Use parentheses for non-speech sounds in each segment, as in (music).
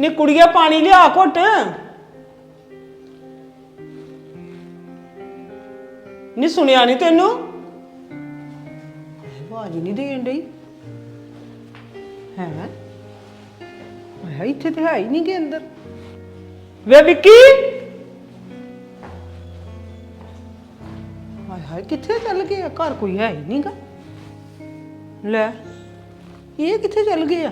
ਨੀ ਕੁੜੀਏ ਪਾਣੀ ਲਿਆ ਘੁੱਟ। ਨੀ ਸੁਣਿਆ ਨਹੀਂ ਤੈਨੂੰ? ਆਵਾਜ਼ ਨਹੀਂ ਦੇਣ ਡਈ। ਹੈ? ਹੈ ਇੱਥੇ ਤੇ ਹੈ ਹੀ ਨਹੀਂ ਗੇ ਅੰਦਰ। ਵੇ ਵਿੱਕੀ? ਹਾਏ ਹਾਏ ਕਿੱਥੇ ਚੱਲ ਗਏ ਆ? ਘਰ ਕੋਈ ਹੈ ਹੀ ਨਹੀਂਗਾ ਲੈ ਇਹ ਕਿੱਥੇ ਚੱਲ ਗਏ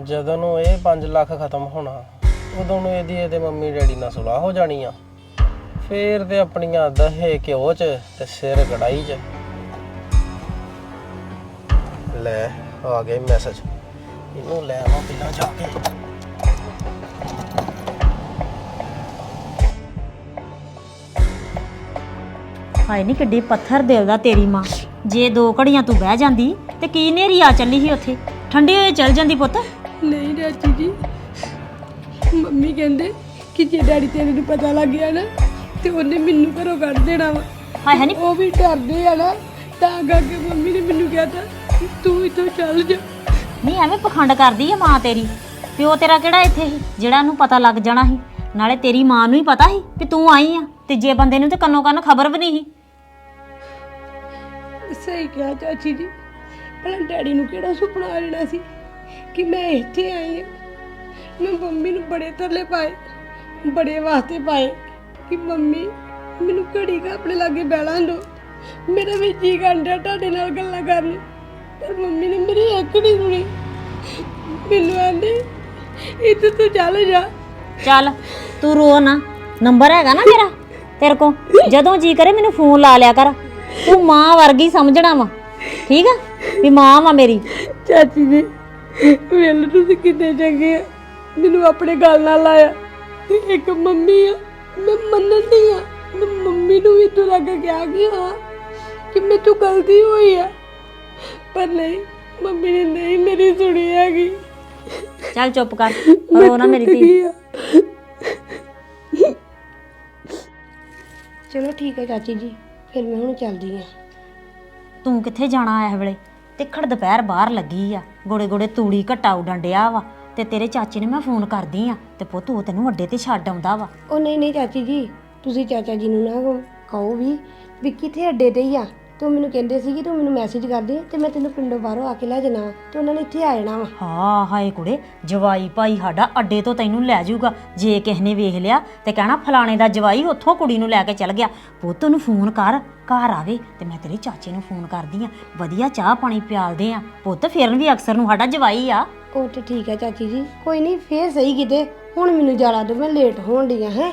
ਜਦੋਂ ਨੂੰ ਇਹ 5 ਲੱਖ ਖਤਮ ਹੋਣਾ, ਉਦੋਂ ਨੂੰ ਇਹਦੀ ਇਹਦੇ ਮੰਮੀ ਡੈਡੀ ਨਾਲ ਸੁਲਾਹ ਹੋ ਜਾਣੀ ਆ। ਫੇਰ ਤੇ ਆਪਣੀਆਂ ਦਹੇ ਘਿਓ ਚ ਤੇ ਸਿਰ ਕੜਾਈ ਚ। ਲੈ, ਆ ਗਿਆ ਮੈਸੇਜ ਇਹਨੂੰ ਲੈ ਆਵਾਂ ਪਹਿਲਾਂ ਜਾ ਕੇ। ਹਾਏ ਨਹੀਂ ਕਿੱਡੀ ਪੱਥਰ ਦਿਲ ਦਾ ਤੇਰੀ ਮਾਂ। ਜੇ ਦੋ ਘੜੀਆਂ ਤੂੰ ਬਹਿ ਜਾਂਦੀ ਤੇ ਕੀ ਨੇਰੀ ਆ ਚੱਲੀ ਸੀ ਉੱਥੇ? ਠੰਡੇ ਹੋਏ ਚੱਲ ਜਾਂਦੀ ਪੁੱਤ। ਨਹੀਂ ਚਾਚੀ ਜੀ। ਮੰਮੀ ਕਹਿੰਦੇ ਕਿ ਜੇ ਡੈਡੀ ਤੇਰੇ ਨੂੰ ਪਤਾ ਲੱਗ ਗਿਆ ਨਾ ਤੇ ਉਹਨੇ ਮੈਨੂੰ ਘਰੋਂ ਕੱਢ ਦੇਣਾ ਵਾ। ਹਾਏ ਹਾਏ ਨੀ। ਉਹ ਵੀ ਡਰਦੇ ਆ ਨਾ ਤਾਂ ਕਰਕੇ ਮੰਮੀ ਨੇ ਮੈਨੂੰ ਕਿਹਾ ਤਾ ਕਿ ਤੂੰ ਇੱਥੋਂ ਚੱਲ ਜਾ। ਨਹੀਂ ਐਵੇਂ ਪਖੰਡ ਕਰਦੀ ਆ ਮਾਂ ਤੇਰੀ। ਪਿਓ ਤੇਰਾ ਕਿਹੜਾ ਇੱਥੇ ਸੀ ਜਿਹੜਾ ਨੂੰ ਪਤਾ ਲੱਗ ਜਾਣਾ ਸੀ? ਨਾਲੇ ਤੇਰੀ ਮਾਂ ਨੂੰ ਹੀ ਪਤਾ ਸੀ ਕਿ ਤੂੰ ਆਈ ਆ ਤੇ ਜੇ ਬੰਦੇ ਨੂੰ ਤੇ ਕੰਨੋ ਕੰਨ ਖਬਰ ਵੀ ਨਹੀਂ ਸੀ। ਸਹੀ ਕਿਹਾ ਚਾਚੀ ਜੀ। ਭਲਾ ਡੈਡੀ ਨੂੰ ਕਿਹੜਾ ਸੁਪਨਾ ਆ ਜਾਣਾ ਸੀ? ਕਿ ਮੈਂ ਇੱਥੇ ਆਈ ਹਾਂ। ਮੈਂ ਮੰਮੀ ਨੂੰ ਬੜੇ ਤਰਲੇ ਪਾਏ ਬੜੇ ਵਾਸਤੇ ਪਾਏ ਕਿ ਮੰਮੀ ਮੈਨੂੰ ਘੜੀ ਕਾ ਆਪਣੇ ਲਾਗੇ ਬਹਿਣਾ ਦੋ ਮੇਰਾ ਵੀ ਜੀ ਕਰਦਾ ਤੁਹਾਡੇ ਨਾਲ ਗੱਲਾਂ ਕਰਨ। ਨੂੰ। ਪਰ ਮੰਮੀ ਨੇ ਮੇਰੀ ਇੱਕ ਨਹੀਂ ਸੁਣੀ। ਮੈਨੂੰ ਆਂਦੇ ਇੱਥੇ ਤੂੰ ਚੱਲ ਜਾ। ਚੱਲ ਤੂੰ ਰੋ ਨਾ। ਨੰਬਰ ਹੈਗਾ ਨਾ ਮੇਰਾ ਤੇਰੇ ਕੋ ਜਦੋਂ ਜੀ ਕਰੇ ਮੈਨੂੰ ਫੋਨ ਲਾ ਲਿਆ ਕਰ। ਤੂੰ ਮਾਂ ਵਰਗੀ ਸਮਝਣਾ ਵਾ। ਠੀਕ ਆ? ਵੀ ਮਾਂ ਵਾ ਮੇਰੀ। ਚਾਚੀ ਜੀ ਵੇਲ ਤੁਸੀਂ ਕਿੰਨੇ ਚੰਗੇ ਆ। ਮੈਨੂੰ ਆਪਣੇ ਗੱਲ ਨਾਲ ਲਾਇਆ ਤੇ ਇੱਕ ਮੰਮੀ ਆ ਮੈਂ ਮੰਨਦੀ ਆ। ਮੈਂ ਮੰਮੀ ਨੂੰ ਵੀ ਤੋਂ ਲੱਗ ਗਿਆ ਕਿ ਹਾਂ ਕਿ ਮੇਰੇ ਤੋਂ ਗਲਤੀ ਹੋਈ ਆ। ਪਰ ਨਹੀਂ ਮੰਮੀ ਨੇ ਨਹੀਂ ਮੇਰੀ ਸੁਣੀ ਹੈਗੀ। ਚੱਲ ਚੁੱਪ ਕਰ। ਰੋ ਨਾ ਮੇਰੀ ਧੀ। ਚਲੋ ਠੀਕ ਹੈ ਚਾਚੀ ਜੀ ਫਿਰ ਮੈਂ ਹੁਣ ਚੱਲਦੀ ਆ। ਤੂੰ ਕਿੱਥੇ ਜਾਣਾ ਇਸ ਵੇਲੇ? ਤਿੱਖੜ ਦੁਪਹਿਰ ਬਾਹਰ ਲੱਗੀ ਆ। ਗੋੜੇ ਗੋੜੇ ਤੂੜੀ ਘਟਾ ਡੰਡਿਆ ਵਾ ਤੇ ਤੇਰੇ ਚਾਚੇ ਨੇ ਮੈਂ ਫੋਨ ਕਰਦੀ ਆ ਤੇ ਪੁੱਤ ਉਹ ਤੈਨੂੰ ਅੱਡੇ ਤੇ ਛੱਡ ਆਉਂਦਾ ਵਾ। ਉਹ ਨਹੀਂ ਨਹੀਂ ਚਾਚੀ ਜੀ, ਤੁਸੀਂ ਚਾਚਾ ਜੀ ਨੂੰ ਨਾ ਕਹੋ ਵੀ ਵੀ ਕਿੱਥੇ ਅੱਡੇ ਤੇ ਹੀ ਆ? ਤੇ ਉਹ ਮੈਨੂੰ ਕਹਿੰਦੇ ਸੀ ਕਿ ਤੂੰ ਮੈਨੂੰ ਮੈਸੇਜ ਕਰ ਦੇ ਤੇ ਮੈਂ ਤੈਨੂੰ ਪਿੰਡੋਂ ਬਾਹਰੋਂ ਆ ਕੇ ਲੈ ਜਾਣਾ ਵਾ ਤੇ ਉਹਨਾਂ ਨੇ ਇੱਥੇ ਆ ਜਾਣਾ ਵਾ। ਹਾਂ ਹਾਏ ਕੁੜੇ ਜਵਾਈ ਭਾਈ ਸਾਡਾ ਅੱਡੇ ਤੋਂ ਤੈਨੂੰ ਲੈ ਜਾਊਗਾ। ਜੇ ਕਿਸ ਨੇ ਵੇਖ ਲਿਆ ਤੇ ਕਹਿਣਾ ਫਲਾਣੇ ਦਾ ਜਵਾਈ ਉੱਥੋਂ ਕੁੜੀ ਨੂੰ ਲੈ ਕੇ ਚੱਲ ਗਿਆ। ਪੁੱਤ ਨੂੰ ਫੋਨ ਕਰ ਘਰ ਆਵੇ ਤੇ ਮੈਂ ਤੇਰੇ ਚਾਚੇ ਨੂੰ ਫੋਨ ਕਰਦੀ ਆ। ਵਧੀਆ ਚਾਹ ਪਾਣੀ ਪਿਆਲਦੇ ਆ। ਪੁੱਤ ਫੇਰਨ ਵੀ ਅਕਸਰ ਨੂੰ ਸਾਡਾ ਜਵਾਈ ਆ। ਉਹ ਤੇ ਠੀਕ ਹੈ ਚਾਚੀ ਜੀ ਕੋਈ ਨਹੀਂ ਫੇਰ ਸਹੀ ਕਿਤੇ। ਹੁਣ ਮੈਨੂੰ ਜਾਲਾ ਦੋ ਮੈਂ ਲੇਟ ਹੋਣ ਡਈ ਆ ਹੈ।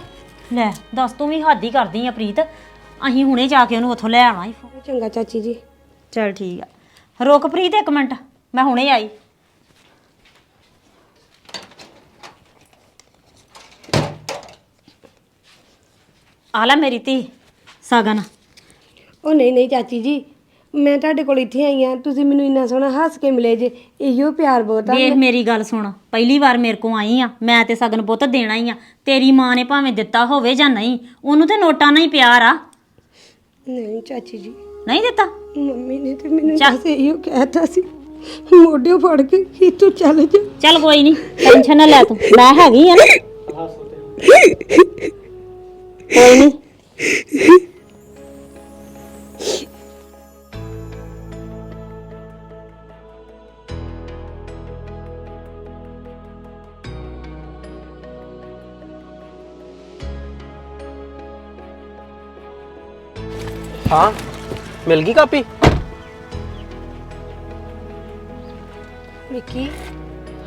ਲੈ ਦੱਸ ਤੂੰ ਵੀ ਹੱਦ ਹੀ ਕਰਦੀ ਆ ਪ੍ਰੀਤ। ਅਸੀਂ ਹੁਣੇ ਜਾ ਕੇ ਉਹਨੂੰ ਉੱਥੋਂ ਲੈ ਈ ਚੰਗਾ ਚਾਚੀ ਜੀ। ਚਲ ਠੀਕ ਆ। ਰੁਕ ਪ੍ਰੀਤ ਇੱਕ ਮਿੰਟ ਮੈਂ ਹੁਣੇ ਆਈ। ਆ ਲੈ ਮੇਰੀ ਧੀ ਸਗਨ। ਉਹ ਨਹੀਂ ਨਹੀਂ ਚਾਚੀ ਜੀ ਮੈਂ ਤੁਹਾਡੇ ਕੋਲ ਇੱਥੇ ਆਈ ਆ। ਤੁਸੀਂ ਮੈਨੂੰ ਇੰਨਾ ਸੋਹਣਾ ਹੱਸ ਕੇ ਮਿਲੇ ਜੇ ਇਹੋ ਪਿਆਰ ਬਹੁਤ ਆ। ਵੇਖ ਮੇਰੀ ਗੱਲ ਸੁਣ ਪਹਿਲੀ ਵਾਰ ਮੇਰੇ ਕੋ ਆਈ ਆ ਮੈਂ ਤੇ ਸਗਨ ਪੁੱਤ ਦੇਣਾ ਹੀ ਆ। ਤੇਰੀ ਮਾਂ ਨੇ ਭਾਵੇਂ ਦਿੱਤਾ ਹੋਵੇ ਜਾਂ ਨਹੀਂ ਉਹਨੂੰ ਤੇ ਨੋਟਾਂ ਨਾਲ ਹੀ ਪਿਆਰ ਆ। ਨਹੀਂ ਚਾਚੀ ਜੀ। ਨਹੀਂ ਦਿੱਤਾ? ਮੰਮੀ ਨੇ ਤੇ ਮੈਨੂੰ ਚੱਲ। ਬਸ ਇਹੋ ਕਹਿਤਾ ਸੀ। ਮੋਢਿਓ ਫੜ ਕੇ ਕਿ ਤੂੰ ਚੱਲ ਜਾ। ਚੱਲ ਕੋਈ ਨਹੀਂ ਟੈਨਸ਼ਨ ਨਾ ਲੈ ਤੂੰ। ਮੈਂ ਹੈਗੀ ਆ ਨਾ। ਕੋਈ ਨਹੀਂ। ਹਾਂ ਮਿਲ ਗਈ ਕਾਪੀ? ਵਿੱਕੀ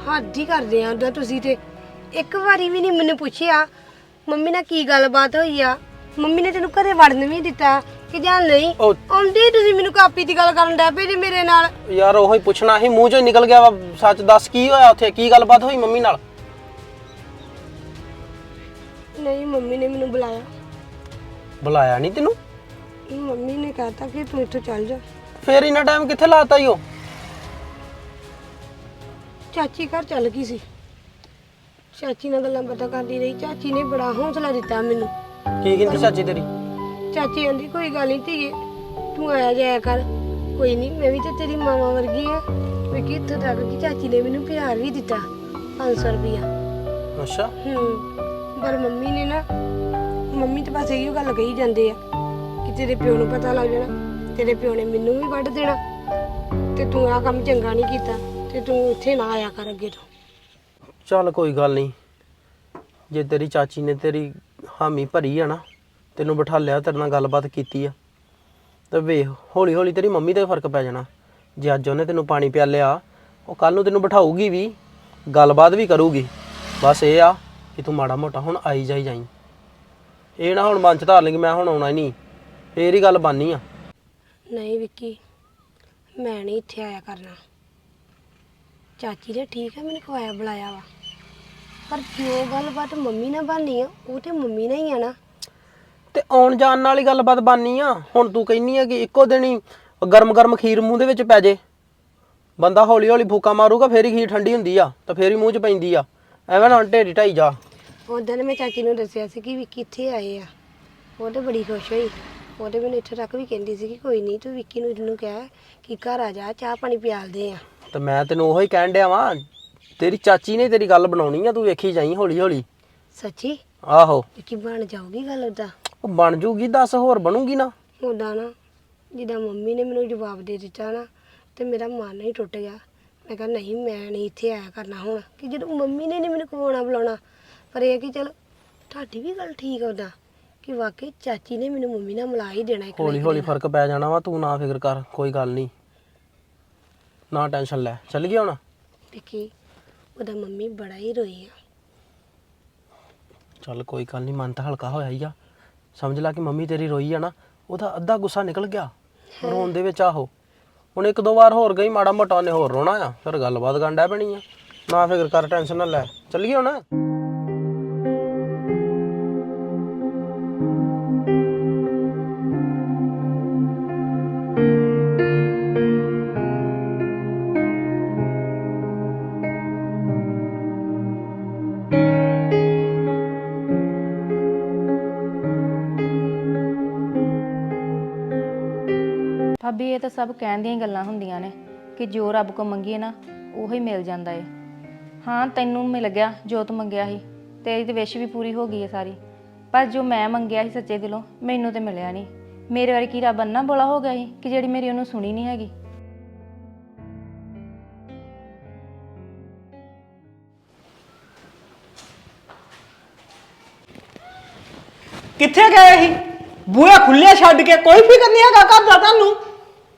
ਹੱਦ ਹੀ ਕਰਦੇ ਆ ਉਹਦਾ ਤੁਸੀਂ ਤੇ। ਇੱਕ ਵਾਰੀ ਵੀ ਨਹੀਂ ਮੈਨੂੰ ਪੁੱਛਿਆ ਮੰਮੀ ਨਾਲ ਕੀ ਗੱਲਬਾਤ ਹੋਈ ਆ? ਮੰਮੀ ਨੇ ਤੈਨੂੰ ਘਰੇ ਵੜਨ ਵੀ ਦਿੱਤਾ ਕਿ ਜਾਂ ਨਹੀਂ? ਉਹ ਆਉਂਦੇ ਹੀ ਤੁਸੀਂ ਮੈਨੂੰ ਕਾਪੀ ਦੀ ਗੱਲ ਕਰਨ ਡੈ ਪਏ ਜੀ ਮੇਰੇ ਨਾਲ। ਯਾਰ ਉਹੀ ਪੁੱਛਣਾ ਸੀ ਮੂੰਹ ਚੋਂ ਹੀ ਨਿਕਲ ਗਿਆ ਵਾ ਸੱਚ ਦੱਸ ਕੀ ਹੋਇਆ ਉੱਥੇ ਕੀ ਗੱਲਬਾਤ ਹੋਈ ਮੰਮੀ ਨਾਲ? ਨਹੀਂ ਮੰਮੀ ਨੇ ਮੈਨੂੰ ਬੁਲਾਇਆ। ਬੁਲਾਇਆ ਨਹੀਂ ਤੈਨੂੰ? ਮੰਮੀ ਨੇ ਕਹਤਾ ਕਿ ਤੂੰ ਇੱਥੋਂ ਚੱਲ ਜਾ। ਫੇਰ ਇੰਨਾ ਟਾਈਮ ਕਿੱਥੇ ਲਾਤਾ ਈ ਉਹ? ਚਾਚੀ ਘਰ ਚੱਲ ਗਈ ਸੀ। ਚਾਚੀ ਨਾਲ ਗੱਲਾਂ ਪਤਾ ਕਰਦੀ ਰਹੀ। ਚਾਚੀ ਨੇ ਬੜਾ ਹੌਸਲਾ ਦਿੱਤਾ ਮੈਨੂੰ। ਕੀ ਕਹਿੰਦੀ ਚਾਚੀ ਤੇਰੀ? ਚਾਚੀ ਕਹਿੰਦੀ ਕੋਈ ਗੱਲ ਨਹੀਂ ਧੀਏ ਤੂੰ ਆਇਆ ਜਾਇਆ ਕਰ। ਕੋਈ ਨਹੀਂ ਮੈਂ ਵੀ ਤਾਂ ਤੇਰੀ ਮਾਵਾ ਵਰਗੀ ਆ। ਮੈਂ ਕਿ ਇੱਥੋਂ ਤੱਕ ਕਿ ਚਾਚੀ ਨੇ ਮੈਨੂੰ ਪਿਆਰ ਵੀ ਦਿੱਤਾ 500 ਰੁਪਇਆ ਅੱਛਾ। ਹੂੰ ਪਰ ਮੰਮੀ ਨੇ ਨਾ ਮੰਮੀ ਤਾਂ ਬਸ ਇਹੋ ਗੱਲ ਕਹੀ ਜਾਂਦੇ ਆ। ਕਿ ਤੇਰੇ ਪਿਓ ਨੂੰ ਪਤਾ ਲੱਗ ਜਾਣਾ, ਤੇਰੇ ਪਿਓ ਨੇ ਮੈਨੂੰ ਵੀ ਵੱਢ ਦੇਣਾ, ਤੇ ਤੂੰ ਆ ਕੰਮ ਚੰਗਾ ਨਹੀਂ ਕੀਤਾ, ਤੇ ਤੂੰ ਇੱਥੇ ਨਾ ਆਇਆ ਕਰ ਅੱਗੇ ਤੋਂ। ਚੱਲ ਕੋਈ ਗੱਲ ਨਹੀਂ, ਜੇ ਤੇਰੀ ਚਾਚੀ ਨੇ ਤੇਰੀ ਹਾਮੀ ਭਰੀ ਆ ਨਾ, ਤੈਨੂੰ ਬਿਠਾ ਲਿਆ, ਤੇਰੇ ਨਾਲ ਗੱਲਬਾਤ ਕੀਤੀ ਆ, ਤੇ ਵੇਖ ਹੌਲੀ ਹੌਲੀ ਤੇਰੀ ਮੰਮੀ ਤੇ ਫ਼ਰਕ ਪੈ ਜਾਣਾ। ਜੇ ਅੱਜ ਉਹਨੇ ਤੈਨੂੰ ਪਾਣੀ ਪਿਆ ਲਿਆ ਉਹ ਕੱਲ ਨੂੰ ਤੈਨੂੰ ਬਿਠਾਊਗੀ ਵੀ, ਗੱਲਬਾਤ ਵੀ ਕਰੂਗੀ। ਬਸ ਇਹ ਆ ਕਿ ਤੂੰ ਮਾੜਾ ਮੋਟਾ ਹੁਣ ਆਈ ਜਾਈ ਜਾਈ। ਇਹ ਨਾ ਹੁਣ ਮਨ ਚ ਧਾਰ ਲਈ ਮੈਂ ਹੁਣ ਆਉਣਾ ਹੀ ਨਹੀਂ। ਫੇਰ ਹੀ ਗੱਲ ਬਾਨੀ ਆ। ਨਹੀਂ ਵਿੱਕੀ ਮੈਂ ਨਹੀਂ ਇੱਥੇ ਆਇਆ ਕਰਨਾ। ਚਾਚੀ ਨੇ ਠੀਕ ਹੈ ਮੈਨੂੰ ਖਵਾਇਆ ਬੁਲਾਇਆ ਵਾ। ਪਰ ਜੋ ਗੱਲਬਾਤ ਮੰਮੀ ਨਾਲ ਬਾਨੀ ਆ ਉਹ ਤੇ ਮੰਮੀ ਨਾਲ ਹੀ ਆ ਨਾ। ਤੇ ਆਉਣ ਜਾਣ ਨਾਲ ਹੀ ਗੱਲਬਾਤ ਬਾਨੀ ਆ। ਹੁਣ ਤੂੰ ਕਹਿੰਨੀ ਆ ਕਿ ਇੱਕੋ ਦਿਨ ਹੀ ਗਰਮ ਗਰਮ ਖੀਰ ਮੂੰਹ ਦੇ ਵਿੱਚ ਪੈ ਜੇ। ਬੰਦਾ ਹੌਲੀ ਹੌਲੀ ਫੂਕਾ ਮਾਰੂਗਾ ਫੇਰ ਹੀ ਖੀਰ ਠੰਡੀ ਹੁੰਦੀ ਆ ਤਾਂ ਫੇਰ ਹੀ ਮੂੰਹ 'ਚ ਪੈਂਦੀ ਆ। ਐਵੇਂ ਨਾ ਢੇਰੀ ਢਾਈ ਜਾ। ਉਦੋਂ ਮੈਂ ਚਾਚੀ ਨੂੰ ਦੱਸਿਆ ਸੀ ਕਿ ਵਿੱਕੀ ਇੱਥੇ ਆਏ ਆ। ਉਹ ਤੇ ਬੜੀ ਖੁਸ਼ ਹੋਈ। ਉਹ ਤੇ ਮੈਨੂੰ ਇੱਥੇ ਤੱਕ ਵੀ ਕਹਿੰਦੀ ਸੀ ਕਿ ਕੋਈ ਨਹੀਂ ਤੂੰ ਵਿੱਕੀ ਨੂੰ ਇਹਨੂੰ ਕਹਿ ਕਿ ਘਰ ਆ ਜਾ ਚਾਹ ਪਾਣੀ ਪਿਆਲਦੇ ਆ। ਤੇ ਮੈਂ ਤੈਨੂੰ ਉਹੀ ਕਹਿਣ ਡਿਆ ਵਾਂ ਤੇਰੀ ਚਾਚੀ ਨੇ ਤੇਰੀ ਗੱਲ ਬਣਾਉਣੀ ਆ ਤੂੰ ਵੇਖੀ ਜਾਈ ਹੌਲੀ ਹੌਲੀ ਸੱਚੀ? ਆਹੋ। ਵਿੱਕੀ ਬਣ ਜਾਊਗੀ ਗੱਲ ਉਦਾਂ ਉਹ ਬਣ ਜੂਗੀ ਦੱਸ ਹੋਰ ਬਣੂਗੀ ਨਾ। ਉਦਾਂ ਨਾ ਜਿੱਦਾਂ ਮੰਮੀ ਨੇ ਮੈਨੂੰ ਜਵਾਬ ਦੇ ਦਿੱਤਾ ਨਾ ਤੇ ਮੇਰਾ ਮਨ ਹੀ ਟੁੱਟ ਗਿਆ। ਮੈਂ ਕਿਹਾ ਨਹੀਂ ਮੈਂ ਨਹੀਂ ਇੱਥੇ ਆਇਆ ਕਰਨਾ ਹੁਣ। ਕਿ ਜਦੋਂ ਮੰਮੀ ਨੇ ਨਹੀਂ ਮੈਨੂੰ ਖਵਾਉਣਾ ਬੁਲਾਉਣਾ ਪਰ ਇਹ ਕਿ ਚਲ ਤੁਹਾਡੀ ਵੀ ਗੱਲ ਠੀਕ ਆ ਉਦਾਂ ਕਿ ਵਾਕਈ ਚਾਚੀ ਨੇ ਮੈਨੂੰ ਮੰਮੀ ਨਾਲ ਮਿਲਾ ਹੀ ਦੇਣਾ ਇੱਕ ਨਾ ਹੌਲੀ ਇੱਕ ਹੌਲੀ ਦਿਨ। ਫ਼ਰਕ ਪੈ ਜਾਣਾ ਵਾ ਤੂੰ ਨਾ ਫਿਕਰ ਕਰ ਕੋਈ ਗੱਲ ਨਹੀਂ। ਨਾ ਟੈਨਸ਼ਨ ਲੈ। ਚੱਲ ਗਿਆ ਹੁਣ? ਵਿੱਕੀ ਉਹਦਾ ਮੰਮੀ ਬੜਾ ਹੀ ਰੋਈ ਆ। ਚੱਲ ਕੋਈ ਗੱਲ ਨਹੀਂ ਮਨ ਤਾਂ ਹਲਕਾ ਹੋਇਆ ਹੀ ਆ। ਸਮਝ ਲੈ ਕਿ ਮੰਮੀ ਤੇਰੀ ਰੋਈ ਆ ਨਾ ਉਹਦਾ ਅੱਧਾ ਗੁੱਸਾ ਨਿਕਲ ਗਿਆ। ਰੋਣ ਦੇ ਵਿੱਚ ਆਹੋ। ਹੁਣ ਇੱਕ ਦੋ ਵਾਰ ਹੋਰ ਗਈ ਮਾੜਾ ਮੋਟਾ ਉਹਨੇ ਹੋਰ ਰੋਣਾ ਆ ਫਿਰ ਗੱਲਬਾਤ ਗੰਡਾ ਪੈਣੀ ਆ। ਨਾ ਫਿਕਰ ਕਰ ਟੈਨਸ਼ਨ ਨਾ ਲੈ। ਚੱਲੀਏ ਹੁਣ? ਭਾਬੀ ਇਹ ਤਾਂ ਸਭ ਕਹਿਣ ਦੀਆਂ ਹੀ ਗੱਲਾਂ ਹੁੰਦੀਆਂ ਨੇ ਕਿ ਜੋ ਰੱਬ ਕੋ ਮੰਗੀਏ ਨਾ, ਉਹੀ ਮਿਲ ਜਾਂਦਾ ਏ। ਹਾਂ, ਤੈਨੂੰ ਮਿਲ ਗਿਆ, ਜੋ ਤੂੰ ਮੰਗਿਆ ਸੀ, ਤੇਰੀ ਤੇ ਵਿਸ਼ ਵੀ ਪੂਰੀ ਹੋ ਗਈ ਹੈ ਸਾਰੀ। ਪਰ ਜੋ ਮੈਂ ਮੰਗਿਆ ਸੀ ਸੱਚੇ ਦਿਲੋਂ, ਮੈਨੂੰ ਤੇ ਮਿਲਿਆ ਨਹੀਂ। ਮੇਰੇ ਵਾਰੀ ਕੀ ਰੱਬ ਅੰਨਾ ਬੋਲਾ ਹੋ ਗਿਆ ਸੀ ਕਿ ਜਿਹੜੀ ਮੇਰੀ ਉਹਨੂੰ ਸੁਣੀ ਨਹੀਂ ਹੈਗੀ? ਕਿੱਥੇ ਗਏ ਸੀ? ਬੂਹੇ ਖੁੱਲਿਆ ਛੱਡ ਕੇ, ਕੋਈ ਫਿਕਰ ਨਹੀਂ ਹੈਗਾ ਘਰ ਦਾ ਤੁਹਾਨੂੰ?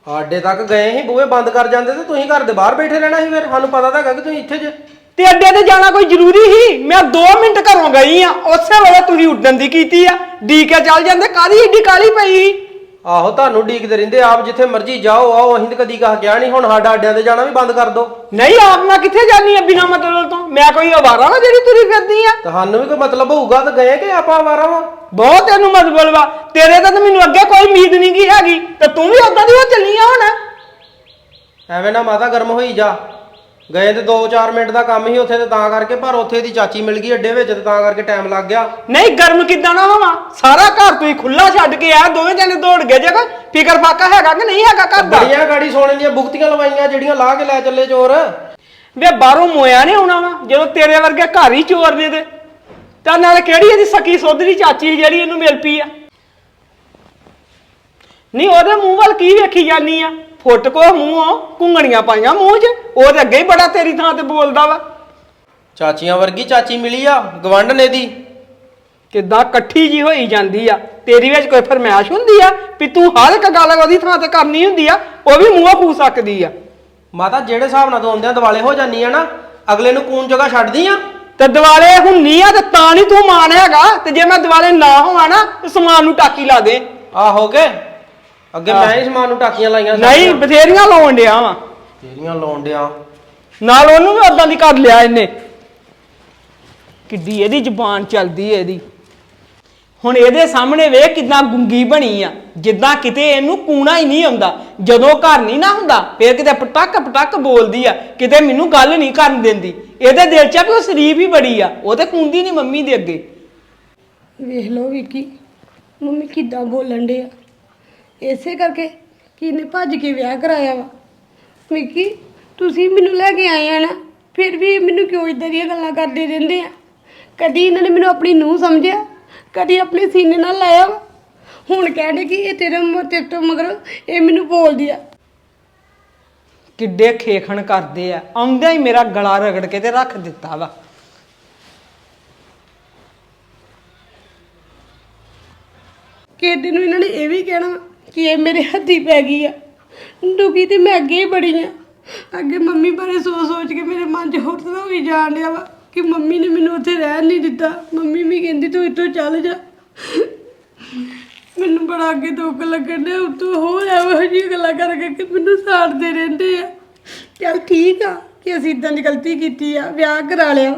ਸਾਡੇ ਤੱਕ ਗਏ ਸੀ, ਬੂਹੇ ਬੰਦ ਕਰ ਜਾਂਦੇ ਤੇ ਤੁਸੀਂ ਘਰ ਦੇ ਬਾਹਰ ਬੈਠੇ ਰਹਿਣਾ ਸੀ ਫਿਰ। ਸਾਨੂੰ ਪਤਾ ਤਾਂ ਹੈਗਾ ਕਿ ਤੁਸੀਂ ਇੱਥੇ ਜੇ। ਤੇ ਅੱਡੇ ਤੇ ਜਾਣਾ ਕੋਈ ਜ਼ਰੂਰੀ ਸੀ? ਮੈਂ 2 ਮਿੰਟ ਘਰੋਂ ਗਈ ਆ, ਉਸੇ ਵੇਲੇ ਤੁਸੀਂ ਉੱਡਣ ਦੀ ਕੀਤੀ ਆ। ਡੀ ਚੱਲ ਜਾਂਦੇ ਕਾਦੀ ਏਡੀ ਕਾਲੀ ਪਈ ਸੀ? ਆਹੋ ਤੁਹਾਨੂੰ ਡੀਕਦੇ ਰਹਿੰਦੇ ਆਪ ਜਿੱਥੇ ਮਰਜ਼ੀ ਜਾਓ ਆਓ ਅਸੀਂ ਤਾਂ ਕਦੀ ਕਹਾ ਗਿਆ ਨਹੀਂ ਹੁਣ ਸਾਡਾ ਅੱਡਿਆਂ ਤੇ ਜਾਣਾ ਵੀ ਬੰਦ ਕਰ ਦਿਓ। ਨਹੀਂ ਆਪ ਮੈਂ ਕਿੱਥੇ ਜਾਨੀ ਆ ਬਿਨਾ ਮਤਲਬ ਤੋਂ? ਮੈਂ ਕੋਈ ਅਵਾਰਾ ਵਾ ਜਿਹੜੀ ਤੁਰੀ ਫਿਰਦੀ ਆ? ਤੁਹਾਨੂੰ ਵੀ ਕੋਈ ਮਤਲਬ ਹੋਊਗਾ ਤਾਂ ਗਏ ਕਿ ਆਪਾਂ ਵਾਰਾਂ ਵਾਂ? ਬਹੁਤ ਤੈਨੂੰ ਮਤਲਬ ਵਾ ਤੇਰੇ ਤਾਂ ਮੈਨੂੰ ਅੱਗੇ ਕੋਈ ਉਮੀਦ ਨਹੀਂ ਕੀ ਹੈਗੀ ਤੇ ਤੂੰ ਵੀ ਉਦਾਂ ਦੀ ਹੋ ਚੱਲੀ ਆ ਹੁਣ। ਐਵੇਂ ਨਾ ਮਾਤਾ ਗਰਮ ਹੋਈ ਜਾ। ਗਏ ਤੇ 2-4 ਮਿੰਟ ਦਾ ਕੰਮ ਹੀ ਉੱਥੇ ਤੇ ਤਾਂ ਕਰਕੇ ਪਰ ਉੱਥੇ ਦੀ ਚਾਚੀ ਮਿਲ ਗਈ ਅੱਡੇ ਵਿੱਚ ਤੇ ਤਾਂ ਕਰਕੇ ਟਾਈਮ ਲੱਗ ਗਿਆ। ਨਹੀਂ ਗਰਮ ਕਿੱਦਾਂ ਨਾ ਹੋਵਾਂ? ਸਾਰਾ ਘਰ ਤੁਸੀਂ ਖੁੱਲਾ ਛੱਡ ਕੇ ਆ ਦੋਵੇਂ ਜਣੇ ਦੌੜ ਗਏ ਜੇ ਕੋਈ। ਫਿਕਰ ਫਾਕਾ ਹੈਗਾ ਕਿ ਨਹੀਂ ਹੈਗਾ ਘਰ ਦਾ? ਬੜੀਆਂ ਗਾੜੀ ਸੋਨੇ ਦੀਆਂ ਬੁਕਤੀਆਂ ਲਵਾਈਆਂ ਜਿਹੜੀਆਂ ਲਾ ਕੇ ਲੈ ਚੱਲੇ ਚੋਰ। ਵੇ ਬਾਹਰੋਂ ਮੋਇਆ ਨਹੀਂ ਆਉਣਾ ਵਾ ਜਦੋਂ ਤੇਰੇ ਵਰਗੇ ਘਰ ਹੀ ਚੋਰ ਨੇ ਤੇ। ਤਾਂ ਨਾਲ ਕਿਹੜੀ ਇਹਦੀ ਸਕੀ ਸੋਧਰੀ ਚਾਚੀ ਸੀ ਜਿਹੜੀ ਇਹਨੂੰ ਮਿਲ ਪਈ ਆ? ਨਹੀਂ ਉਹਦੇ ਮੂੰਹ ਵੱਲ ਕੀ ਵੇਖੀ ਜਾਨੀ ਆ? ਫੁੱਟ ਕੋ ਮੂੰਹੋਂ ਕੁੰਗਣੀਆਂ ਪਾਈਆਂ ਮੂੰਹ 'ਚ ਉਹ ਤੇ ਅੱਗੇ ਹੀ ਬੜਾ ਤੇਰੀ ਥਾਂ ਤੇ ਬੋਲਦਾ ਵਾ। ਚਾਚੀਆਂ ਵਰਗੀ ਚਾਚੀ ਮਿਲੀ ਆ ਗਵੰਡ ਨੇ ਦੀ। ਕਿੱਦਾਂ ਇਕੱਠੀ ਜੀ ਹੋਈ ਜਾਂਦੀ ਆ। ਤੇਰੀ ਵਿੱਚ ਕੋਈ ਫਰਮਾਇਸ਼ ਹੁੰਦੀ ਆ ਵੀ ਤੂੰ ਹਰ ਇੱਕ ਗੱਲ ਉਹਦੀ ਥਾਂ ਤੇ ਕਰਨੀ ਹੁੰਦੀ ਆ ਉਹ ਵੀ ਮੂੰਹੋਂ ਫੂ ਸਕਦੀ ਆ। ਮਾਤਾ ਜਿਹੜੇ ਹਿਸਾਬ ਨਾਲ ਤੂੰ ਆਉਂਦਿਆਂ ਦਿਵਾਲੇ ਹੋ ਜਾਨੀ ਆ ਨਾ ਅਗਲੇ ਨੂੰ ਕੂਨ ਜਗ੍ਹਾ ਛੱਡਦੀ ਆ। ਤੇ ਦਿਵਾਲੇ ਹੁੰਨੀ ਆ ਤੇ ਤਾਂ ਨਹੀਂ ਤੂੰ ਮਾਨ ਹੈਗਾ ਤੇ ਜੇ ਮੈਂ ਦਿਵਾਲੇ ਨਾ ਹੋਵਾਂ ਨਾ ਤੇ ਸਮਾਨ ਨੂੰ ਟਾਕੀ ਲਾ ਦੇ। ਆਹੋ ਕੇ। ਅੱਗੇ ਮੈਂ ਹੀ ਸਮਾਨ ਨੂੰ ਟਾਕੀਆਂ ਲਾਈਆਂ ਨਹੀਂ ਬਥੇਰੀਆਂ ਲਾਉਣ ਡਿਆ ਵਾਂ। ਤੇਰੀਆਂ ਲਾਉਣ ਡਿਆ। ਨਾਲ ਉਹਨੂੰ ਵੀ ਉਦਾਂ ਦੀ ਕਰ ਲਿਆ ਇਹਨੇ। ਕਿੱਡੀ ਇਹਦੀ ਜ਼ੁਬਾਨ ਚੱਲਦੀ ਏ ਇਹਦੀ। ਹੁਣ ਇਹਦੇ ਸਾਹਮਣੇ ਵੇਖ ਕਿਦਾਂ ਗੁੰਗੀ ਬਣੀ ਆ। ਜਿੱਦਾਂ ਕਿਤੇ ਇਹਨੂੰ ਕੂਣਾ ਹੀ ਨਹੀਂ ਆਉਂਦਾ। ਜਦੋਂ ਘਰ ਨਹੀਂ ਨਾ ਹੁੰਦਾ ਫੇਰ ਕਿਤੇ ਪਟਕ ਪਟਕ ਬੋਲਦੀ ਆ। ਕਿਤੇ ਮੈਨੂੰ ਗੱਲ ਨਹੀਂ ਕਰਨ ਦਿੰਦੀ। ਇਹਦੇ ਦਿਲ 'ਚ ਆ ਵੀ ਉਹ ਸ਼ਰੀਫ ਹੀ ਬੜੀ ਆ। ਉਹ ਤੇ ਕੁੰਦੀ ਨਹੀਂ ਮੰਮੀ ਦੇ ਅੱਗੇ। ਵੇਖ ਲਓ ਵਿੱਕੀ ਮੰਮੀ ਕਿੱਦਾਂ ਬੋਲਣ ਦੇ ਆ। ਇਸੇ ਕਰਕੇ ਕਿ ਇਹਨੇ ਭੱਜ ਕੇ ਵਿਆਹ ਕਰਾਇਆ ਵਾ। ਵਿੱਕੀ ਤੁਸੀਂ ਮੈਨੂੰ ਲੈ ਕੇ ਆਏ ਆ ਨਾ ਫਿਰ ਵੀ ਇਹ ਮੈਨੂੰ ਕਿਉਂ ਇਦਾਂ ਦੀਆਂ ਗੱਲਾਂ ਕਰਦੇ ਰਹਿੰਦੇ ਆ? ਕਦੀ ਇਹਨਾਂ ਨੇ ਮੈਨੂੰ ਆਪਣੀ ਨੂੰਹ ਸਮਝਿਆ? ਕਦੀ ਆਪਣੇ ਸੀਨੇ ਨਾਲ ਲਾਇਆ ਵਾ? ਹੁਣ ਕਹਿੰਦੇ ਕਿ ਇਹ ਤੇਰੇ ਮ- ਤੇਰੇ ਤੋਂ ਮਗਰ ਇਹ ਮੈਨੂੰ ਬੋਲਦੀ ਆ। ਕਿੱਡੇ ਖੇਖਣ ਕਰਦੇ ਆ। ਆਉਂਦਿਆਂ ਹੀ ਮੇਰਾ ਗਲਾ ਰਗੜ ਕੇ ਤੇ ਰੱਖ ਦਿੱਤਾ ਵਾ। ਕਿ ਦਿਨ ਇਹਨਾਂ ਨੇ ਇਹ ਵੀ ਕਹਿਣਾ ਕਿ ਇਹ ਮੇਰੇ ਹੱਥੀ ਪੈ ਗਈ ਆ। ਦੁਖੀ ਤੇ ਮੈਂ ਅੱਗੇ ਹੀ ਬੜੀ ਆ। ਅੱਗੇ ਮੰਮੀ ਬਾਰੇ ਸੋਚ ਸੋਚ ਕੇ ਮੇਰੇ ਮਨ 'ਚ ਹੋਰ ਤਰ੍ਹਾਂ ਹੋਈ ਜਾਣ ਡਿਆ ਵਾ ਕਿ ਮੰਮੀ ਨੇ ਮੈਨੂੰ ਉੱਥੇ ਰਹਿਣ ਨਹੀਂ ਦਿੱਤਾ। ਮੰਮੀ ਵੀ ਕਹਿੰਦੀ, ਤੂੰ ਇੱਥੋਂ ਚੱਲ ਜਾ। ਮੈਨੂੰ ਬੜਾ ਅੱਗੇ ਦੁੱਖ ਲੱਗਣ ਡਿਆ। ਉਤੋਂ ਹੋਰ ਇਹੋ ਜਿਹੀਆਂ ਗੱਲਾਂ ਕਰਕੇ ਕਿ ਮੈਨੂੰ ਸਾੜਦੇ ਰਹਿੰਦੇ ਆ। ਚੱਲ ਠੀਕ ਆ ਕਿ ਅਸੀਂ ਇਦਾਂ ਦੀ ਗਲਤੀ ਕੀਤੀ ਆ, ਵਿਆਹ ਕਰਾ ਲਿਆ।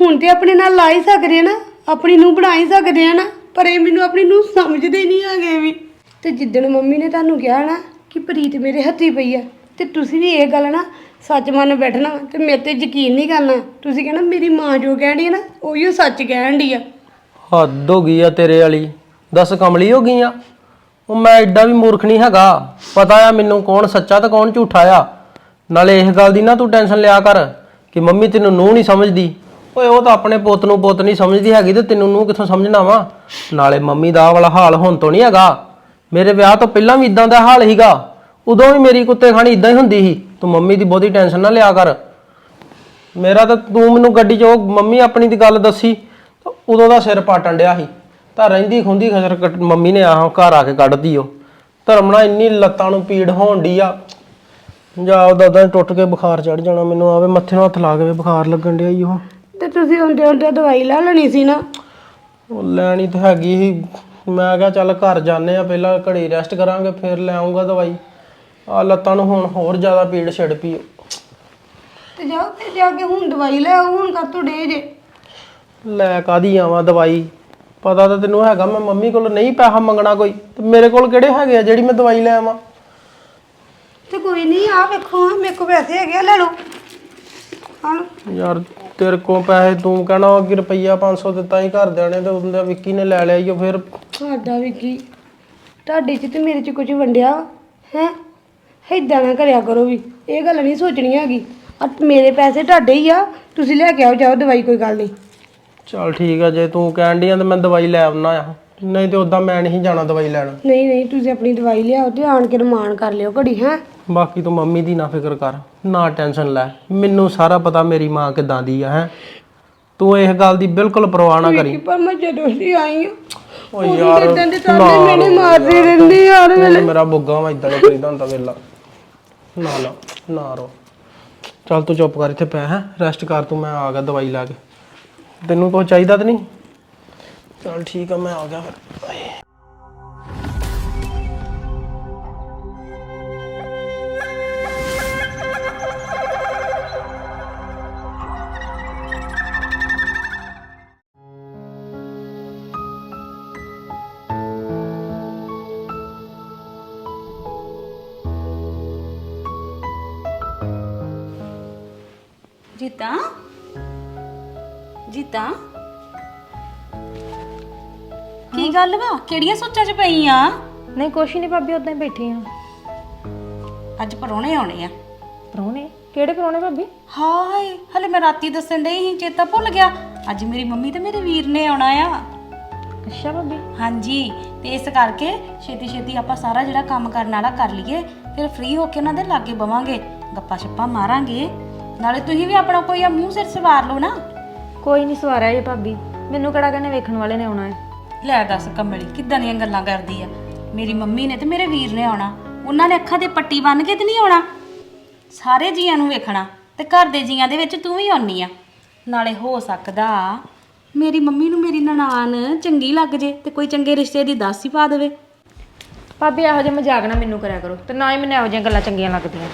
ਹੁਣ ਤੇ ਆਪਣੇ ਨਾਲ ਲਾ ਹੀ ਸਕਦੇ ਆ ਨਾ, ਆਪਣੀ ਨੂੰ ਬਣਾ ਹੀ ਸਕਦੇ ਆ ਨਾ, ਪਰ ਇਹ ਮੈਨੂੰ ਆਪਣੀ ਨੂੰ ਸਮਝਦੇ ਨਹੀਂ ਹੈਗੇ ਵੀ। ਤੇ ਜਿੱਦਣ ਮੰਮੀ ਨੇ ਤੁਹਾਨੂੰ ਕਿਹਾ ਨਾ ਕਿ ਪ੍ਰੀਤ ਮੇਰੇ ਹੱਥੀ ਪਈ ਆ, ਤੇ ਤੁਸੀਂ ਵੀ ਇਹ ਗੱਲ ਨਾ ਸੱਚ ਮੰਨ ਬੈਠਣਾ ਤੇ ਮੇਰੇ ਤੇ ਯਕੀਨ ਨਹੀਂ ਕਰਨਾ। ਤੁਸੀਂ ਕਹਿਣਾ ਮੇਰੀ ਮਾਂ ਜੋ ਕਹਿਣੀ ਹੈ ਨਾ ਉਹੀਓ ਸੱਚ ਕਹਿਣ ਡਈ ਆ। ਹੱਦ ਹੋ ਗਈ ਆ ਤੇਰੇ ਵਾਲੀ। ਦੱਸ ਕਮਲੀ ਹੋ ਗਈ ਆ? ਉਹ ਮੈਂ ਐਡਾ ਵੀ ਮੂਰਖ ਨਹੀਂ ਹੈਗਾ। ਪਤਾ ਆ ਮੈਨੂੰ ਕੌਣ ਸੱਚਾ ਤੇ ਕੌਣ ਝੂਠਾ ਆ। ਨਾਲੇ ਇਸ ਗੱਲ ਦੀ ਨਾ ਤੂੰ ਟੈਨਸ਼ਨ ਲਿਆ ਕਰ ਕਿ ਮੰਮੀ ਤੈਨੂੰ ਨੂੰ ਨਹੀਂ ਸਮਝਦੀ। ਓਏ, ਉਹ ਤਾਂ ਆਪਣੇ ਪੁੱਤ ਨੂੰ ਪੁੱਤ ਨਹੀਂ ਸਮਝਦੀ ਹੈਗੀ ਤੇ ਤੈਨੂੰ ਨੂੰ ਕਿੱਥੋਂ ਸਮਝਣਾ ਵਾ? ਨਾਲੇ ਮੰਮੀ ਦਾ ਆਹ ਵਾਲਾ ਹਾਲ ਹੁਣ ਤੋਂ ਨਹੀਂ ਹੈਗਾ। ਮੇਰੇ ਵਿਆਹ ਤੋਂ ਪਹਿਲਾਂ ਵੀ ਇਦਾਂ ਦਾ ਹਾਲ ਸੀਗਾ। ਉਦੋਂ ਵੀ ਮੇਰੀ ਕੁੱਤੇ ਖਾਣੀ ਇਦਾਂ ਹੀ ਹੁੰਦੀ ਸੀ। ਤੂੰ ਮੰਮੀ ਦੀ ਬਹੁਤੀ ਟੈਨਸ਼ਨ ਨਾ ਲਿਆ ਕਰ। ਮੇਰਾ ਤਾਂ ਤੂੰ ਮੈਨੂੰ ਗੱਡੀ 'ਚ ਉਹ ਮੰਮੀ ਆਪਣੀ ਦੀ ਗੱਲ ਦੱਸੀ ਤਾਂ ਉਦੋਂ ਦਾ ਸਿਰ ਪਾਟਣ ਡਿਆ ਸੀ। ਤਾਂ ਰਹਿੰਦੀ ਖੁੰਦੀ ਖਸਰ ਕੱਟ- ਮੰਮੀ ਨੇ ਆਹ ਘਰ ਆ ਕੇ ਕੱਢਦੀ ਉਹ ਧਰਮਣਾ ਇੰਨੀ ਲੱਤਾਂ ਨੂੰ ਪੀੜ ਹੋਣ ਡਈ ਆ। ਜਾ ਉਹਦਾ ਤਾਂ ਟੁੱਟ ਕੇ ਬੁਖਾਰ ਚੜ ਜਾਣਾ ਮੈਨੂੰ ਆਵੇ ਮੱਥੇ ਨੂੰ ਹੱਥ ਲਾ ਕੇ ਵੀ ਬੁਖਾਰ ਲੱਗਣ ਡਿਆ ਈ ਉਹ। ਤੇ ਤੁਸੀਂ ਹੁੰਦੇ ਹੁੰਦੇ ਦਵਾਈ ਲੈ ਲੈਣੀ ਸੀ ਨਾ? ਉਹ ਲੈਣੀ ਤਾਂ ਹੈਗੀ ਸੀ। ਮੈਂ ਕਿਹਾ ਚੱਲ ਘਰ ਜਾਂਦੇ ਆ ਪਹਿਲਾਂ ਘੜੀ ਰੈਸਟ ਕਰਾਂਗੇ ਫਿਰ ਲੈ ਆਉਂਗਾ ਦਵਾਈ। ਆ ਲੱਤਾਂ ਨੂੰ ਹੁਣ ਹੋਰ ਜ਼ਿਆਦਾ ਪੀੜ ਛਿੜ ਪਈ ਤੇ ਜਾਓ ਤੇ ਜਾ ਕੇ ਹੁਣ ਦਵਾਈ ਲੈ ਆਓ ਹੁਣ ਕਰ ਤੋ ਡੇ ਜੇ? ਲੈ ਕਾਦੀ ਆਵਾਂ ਦਵਾਈ? ਪਤਾ ਤਾਂ ਤੈਨੂੰ ਹੈਗਾ ਮੈਂ ਮੰਮੀ ਕੋਲ ਨਹੀਂ ਪੈਸਾ ਮੰਗਣਾ ਕੋਈ। ਤੇ ਮੇਰੇ ਕੋਲ ਕਿਹੜੇ ਹੈਗੇ ਆ ਜਿਹੜੀ ਮੈਂ ਦਵਾਈ ਲੈ ਆਵਾਂ? ਤੇ ਕੋਈ ਨਹੀਂ ਆ ਵੇਖੋ ਮੇਰੇ ਕੋਲ ਪੈਸੇ ਹੈਗੇ ਆ ਲੈ ਲਓ। ਹਾਂ ਯਾਰ ਤੇਰੇ ਕੋਲ ਪੈਸੇ ਤੂੰ ਕਹਿਣਾ ਕਿ ਰੁਪਈਆ 500 ਦਿੱਤਾ ਹੀ ਘਰ ਦੇਣੇ ਤੇ ਉਹਦਾ ਵਿੱਕੀ ਨੇ ਲੈ ਲਿਆ ਈ ਓ ਫਿਰ ਤੁਹਾਡਾ ਵੀ ਕੀ? ਤੁਹਾਡੇ ਚ ਤੇ ਮੇਰੇ ਚ ਕੁਝ ਵੰਡਿਆ? ਹੈ? ਏਦਾਂ ਨਾ ਕਰਿਆ ਕਰੋ ਵੀ। ਇਹ ਗੱਲ ਨਹੀਂ ਸੋਚਣੀ ਹੈਗੀ। ਆ ਮੇਰੇ ਪੈਸੇ ਤੁਹਾਡੇ ਹੀ ਆ। ਤੁਸੀਂ ਲੈ ਕੇ ਆਓ ਜਾਓ ਦਵਾਈ ਕੋਈ ਗੱਲ ਨਹੀਂ। ਚੱਲ ਠੀਕ ਆ ਜੇ ਤੂੰ ਕਹਿਣ ਡਈ ਆ ਤੇ ਮੈਂ ਦਵਾਈ ਲੈ ਆਉਣਾ ਆ। ਨਹੀਂ ਤੇ ਉਦਾਂ ਮੈਂ ਨਹੀਂ ਜਾਣਾ ਦਵਾਈ ਲੈਣ। ਨਹੀਂ ਨਹੀਂ ਤੁਸੀਂ ਆਪਣੀ ਦਵਾਈ ਲਿਆਓ ਤੇ ਆਣ ਕੇ ਰਮਾਨ ਕਰ ਲਿਓ ਘੜੀ ਹੈ? ਬਾਕੀ ਤੂੰ ਮੰਮੀ ਦੀ ਨਾ ਫਿਕਰ ਕਰ। ਨਾ ਟੈਨਸ਼ਨ ਲੈ। ਮੈਨੂੰ ਸਾਰਾ ਪਤਾ ਮੇਰੀ ਮਾਂ ਕਿਦਾਂ ਦੀ ਆ ਹੈ? ਤੂੰ ਇਸ ਗੱਲ ਦੀ ਬਿਲਕੁਲ ਪਰਵਾਹ ਨਾ ਕਰੀ। ਪਰ ਮੈਂ ਜਦੋਂ ਦੀ ਆਈ ਹਾਂ ਓ ਯਾਰ ਇਦਾਂ ਦੇ ਤਾਨੇ ਮੈਨੇ ਮਾਰਦੇ ਰਹਿੰਦੇ ਯਾਰ ਮੈਨੂੰ ਮੇਰਾ ਬੁੱਗਾ ਵਾ ਇਦਾਂ ਦਾ ਕਰੀਦਾ ਹੁੰਦਾ ਵੇਲਾ। ਨਾ ਲਾ ਨਾ ਰੋ। ਚੱਲ ਤੂੰ ਚੁੱਪ ਕਰ ਇੱਥੇ ਪੈ ਹੈ ਰੈਸਟ ਕਰ ਤੂੰ ਮੈਂ ਆ ਗਿਆ ਦਵਾਈ ਲਾ ਕੇ। ਤੈਨੂੰ ਕੁਝ ਚਾਹੀਦਾ ਤੇ ਨਹੀਂ? ਚੱਲ ਠੀਕ ਆ ਮੈਂ ਆ ਗਿਆ ਫਿਰ। ਜੀਤਾ? ਜੀਤਾ? ਕੀ ਗੱਲ ਵਾ? ਕਿਹੜੀਆਂ ਸੋਚਾਂ 'ਚ ਪਈ ਆ? ਨਹੀਂ ਕੁਛ ਨਹੀਂ ਭਾਬੀ ਉਦਾਂ ਹੀ ਬੈਠੀ ਆ। ਅੱਜ ਪਰੋਣੇ ਆਉਣੇ ਆ। ਪਰੋਣੇ? ਕਿਹੜੇ ਪਰੋਣੇ ਭਾਬੀ? ਹਾਏ ਹਲੇ ਮੈਂ ਰਾਤੀ ਦੱਸਣ ਡਈ ਸੀ ਚੇਤਾ ਭੁੱਲ ਗਿਆ। ਅੱਜ ਮੇਰੀ ਮੰਮੀ ਤੇ ਮੇਰੇ ਵੀਰ ਨੇ ਆਉਣਾ ਆ। ਅੱਛਾ ਭਾਬੀ। ਹਾਂਜੀ ਤੇ ਇਸ ਕਰਕੇ ਛੇਤੀ ਛੇਤੀ ਆਪਾਂ ਸਾਰਾ ਜਿਹੜਾ ਕੰਮ ਕਰਨ ਵਾਲਾ ਕਰ ਲਈਏ ਫਿਰ ਫ੍ਰੀ ਹੋ ਕੇ ਉਹਨਾਂ ਦੇ ਲਾਗੇ ਬਵਾਂਗੇ ਗੱਪਾਂ ਛੱਪਾਂ ਮਾਰਾਂਗੇ। ਨਾਲੇ ਤੁਸੀਂ ਵੀ ਆਪਣਾ ਕੋਈ ਆ ਮੂੰਹ ਸਿਰ ਸਵਾਰ ਲਓ ਨਾ। ਕੋਈ ਨਹੀਂ ਸਵਾਰਿਆ ਜੇ ਭਾਬੀ ਮੈਨੂੰ ਕਿਹੜਾ ਕਹਿੰਦੇ ਵੇਖਣ ਵਾਲੇ ਨੇ ਆਉਣਾ ਹੈ। ਲੈ ਦੱਸ ਕਮਲੀ ਕਿੱਦਾਂ ਦੀਆਂ ਗੱਲਾਂ ਕਰਦੀ ਆ? ਮੇਰੀ ਮੰਮੀ ਨੇ ਤੇ ਮੇਰੇ ਵੀਰ ਨੇ ਆਉਣਾ ਉਹਨਾਂ ਨੇ ਅੱਖਾਂ ਤੇ ਪੱਟੀ ਬੰਨ ਕੇ ਤੇ ਨਹੀਂ ਆਉਣਾ। ਸਾਰੇ ਜੀਆਂ ਨੂੰ ਵੇਖਣਾ ਤੇ ਘਰ ਦੇ ਜੀਆਂ ਦੇ ਵਿੱਚ ਤੂੰ ਵੀ ਆਉਣੀ ਆ। ਨਾਲੇ ਹੋ ਸਕਦਾ ਮੇਰੀ ਮੰਮੀ ਨੂੰ ਮੇਰੀ ਨਨਾਣ ਚੰਗੀ ਲੱਗ ਜੇ ਤੇ ਕੋਈ ਚੰਗੇ ਰਿਸ਼ਤੇ ਦੀ ਦੱਸ ਹੀ ਪਾ ਦੇਵੇ। ਭਾਬੀ ਇਹੋ ਜਿਹਾ ਮਜ਼ਾਕ ਨਾ ਮੈਨੂੰ ਕਰਿਆ ਕਰੋ ਤੇ ਨਾ ਹੀ ਮੈਨੂੰ ਇਹੋ ਜਿਹੀਆਂ ਗੱਲਾਂ ਚੰਗੀਆਂ ਲੱਗਦੀਆਂ।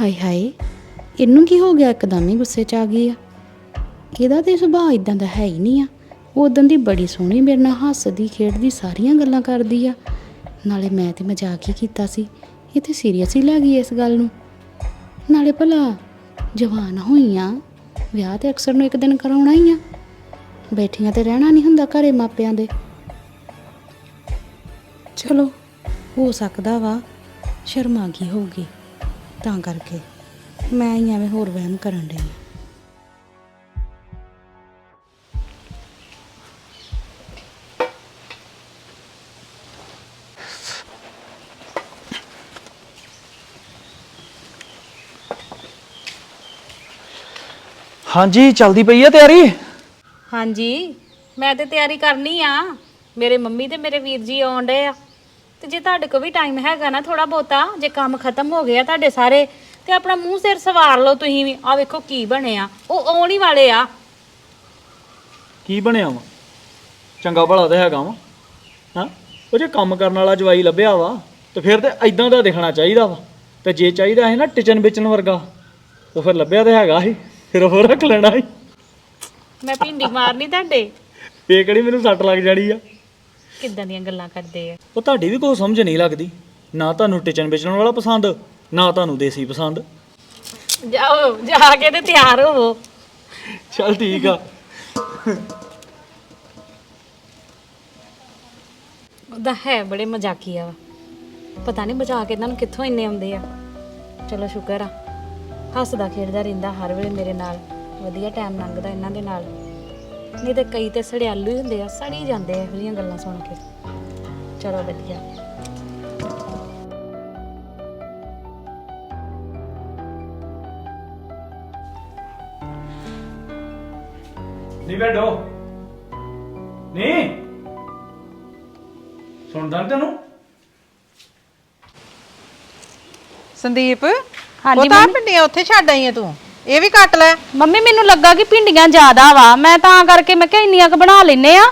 ਹਾਏ ਹਾਏ, ਇਹਨੂੰ ਕੀ ਹੋ ਗਿਆ? ਇੱਕਦਮ ਹੀ ਗੁੱਸੇ 'ਚ ਆ ਗਈ ਆ। ਇਹਦਾ ਤੇ ਸੁਭਾਅ ਇਦਾਂ ਦਾ ਹੈ ਹੀ ਨਹੀਂ ਆ। ਉਹ ਉਦੋਂ ਦੀ ਬੜੀ ਸੋਹਣੀ ਮੇਰੇ ਨਾਲ ਹੱਸਦੀ, ਖੇਡਦੀ, ਸਾਰੀਆਂ ਗੱਲਾਂ ਕਰਦੀ ਆ। ਨਾਲੇ ਮੈਂ ਤੇ ਮਜ਼ਾਕ ਹੀ ਕੀਤਾ ਸੀ। ਇਹ ਤੇ ਸੀਰੀਅਸ ਹੀ ਲੈ ਗਈ ਇਸ ਗੱਲ ਨੂੰ। ਨਾਲੇ ਭਲਾ, ਜਵਾਨ ਹੋਈਆਂ, ਵਿਆਹ ਤੇ ਅਕਸਰ ਨੂੰ ਇੱਕ ਦਿਨ ਕਰਾਉਣਾ ਹੀ ਆ। ਬੈਠੀਆਂ ਤੇ ਰਹਿਣਾ ਨਹੀਂ ਹੁੰਦਾ ਘਰੇ ਮਾਪਿਆਂ ਦੇ। ਚਲੋ, ਹੋ ਸਕਦਾ ਵਾ ਸ਼ਰਮਾ ਗਈ ਹੋਊਗੀ। ਤਾਂ ਕਰਕੇ ਮੈਂ ਹੀ ਐਵੇਂ ਹੋਰ ਵਹਿਮ ਕਰਨ ਡਈ ਹਾਂ। ਹਾਂਜੀ ਚੱਲਦੀ ਪਈ ਆ ਤਿਆਰੀ? ਹਾਂਜੀ ਮੈਂ ਤੇ ਤਿਆਰੀ ਕਰਨੀ ਆ। ਮੇਰੇ ਮੰਮੀ ਤੇ ਮੇਰੇ ਵੀਰ ਜੀ ਆਉਣ ਡਏ ਆ। ਤੇ ਜੇ ਤੁਹਾਡੇ ਕੋਲ ਵੀ ਟਾਈਮ ਹੈਗਾ ਨਾ ਥੋੜਾ ਬਹੁਤਾ ਜੇ ਕੰਮ ਖਤਮ ਹੋ ਗਿਆ ਤੁਹਾਡੇ ਸਾਰੇ ਤੇ ਆਪਣਾ ਮੂੰਹ ਸਿਰ ਸਵਾਰ ਲਓ ਤੁਸੀਂ ਵੀ ਆ ਵੇਖੋ ਕੀ ਬਣਿਆ ਉਹ ਆਉਣ ਹੀ ਵਾਲੇ ਆ। ਕੀ ਬਣਿਆ ਵਾ? ਚੰਗਾ ਭਲਾ ਤੇ ਹੈਗਾ ਵਾ। ਹਾਂ? ਉਹ ਜੇ ਕੰਮ ਕਰਨ ਵਾਲਾ ਜਵਾਈ ਲੱਭਿਆ ਵਾ ਤੇ ਫਿਰ ਤੇ ਐਦਾਂ ਦਾ ਦਿਖਣਾ ਚਾਹੀਦਾ ਵਾ। ਤੇ ਜੇ ਚਾਹੀਦਾ ਹੈ ਨਾ ਟਿਚਨ ਵਿਚਨ ਵਰਗਾ ਉਹ ਫਿਰ ਲੱਭਿਆ ਤੇ ਹੈਗਾ ਸੀ ਫਿਰ ਉਹ ਰੱਖ ਲੈਣਾ ਸੀ। ਮੈਂ ਭਿੰਡੀ ਮਾਰਨੀ ਤੁਹਾਡੇ। ਫੇਰ ਕਿਹੜੀ ਮੈਨੂੰ ਸੱਟ ਲੱਗ ਜਾਣੀ ਆ? ਕਿੱਦਾਂ ਦੀਆਂ ਗੱਲਾਂ ਕਰਦੇ ਆ? ਉਹ ਤੁਹਾਡੀ ਵੀ ਕੋਈ ਸਮਝ ਨਹੀਂ ਲੱਗਦੀ। ਨਾ ਤੁਹਾਨੂੰ ਟਿਚਨ ਵਿਚਨ ਵਾਲਾ ਪਸੰਦ ਨਾ ਤੁਹਾਨੂੰ ਦੇਸੀ ਪਸੰਦ। ਜਾਓ ਜਾ ਕੇ ਤੇ ਤਿਆਰ ਹੋਵੋ। ਚੱਲ ਠੀਕ ਆ। ਉਹਦਾ ਹੈ ਬੜੇ ਮਜ਼ਾਕੀਆ ਵਾ ਪਤਾ ਨਹੀਂ ਮਜ਼ਾਕ ਇਹਨਾਂ ਨੂੰ ਕਿੱਥੋਂ ਇੰਨੇ ਆਉਂਦੇ ਆ। ਚਲੋ ਸ਼ੁਕਰ ਆ। ਹੱਸਦਾ ਖੇਡਦਾ ਰਹਿੰਦਾ ਹਰ ਵੇਲੇ ਮੇਰੇ ਨਾਲ। ਵਧੀਆ ਟਾਈਮ ਲੰਘਦਾ ਇਹਨਾਂ ਦੇ ਨਾਲ। ਨਹੀਂ ਤੇ ਕਈ ਤੇ ਸੜਿਆਲੂ ਹੀ ਹੁੰਦੇ ਆ ਸੜੀ ਜਾਂਦੇ ਆ ਇਹੋ ਜਿਹੀਆਂ ਗੱਲਾਂ ਸੁਣ ਕੇ। ਚਲੋ ਵਧੀਆ। ਨਹੀਂ ਬੈਠੋ। ਨਹੀਂ ਸੁਣਦਾ ਨੀ ਤੈਨੂੰ? ਸੰਦੀਪ ਹਾਂਜੀ ਉਹ ਤਾਂ ਪਿੰਡੀਆਂ ਉੱਥੇ ਛੱਡ ਆਈ ਆ ਤੂੰ। ਇਹ ਵੀ ਕੱਟ ਲੈ। ਮੰਮੀ ਮੈਨੂੰ ਲੱਗਾ ਕਿ ਭਿੰਡੀਆਂ ਜ਼ਿਆਦਾ ਵਾ। ਮੈਂ ਤਾਂ ਕਰਕੇ ਮੈਂ ਕਿਹਾ ਇੰਨੀਆਂ ਕੁ ਬਣਾ ਲੈਨੇ ਆ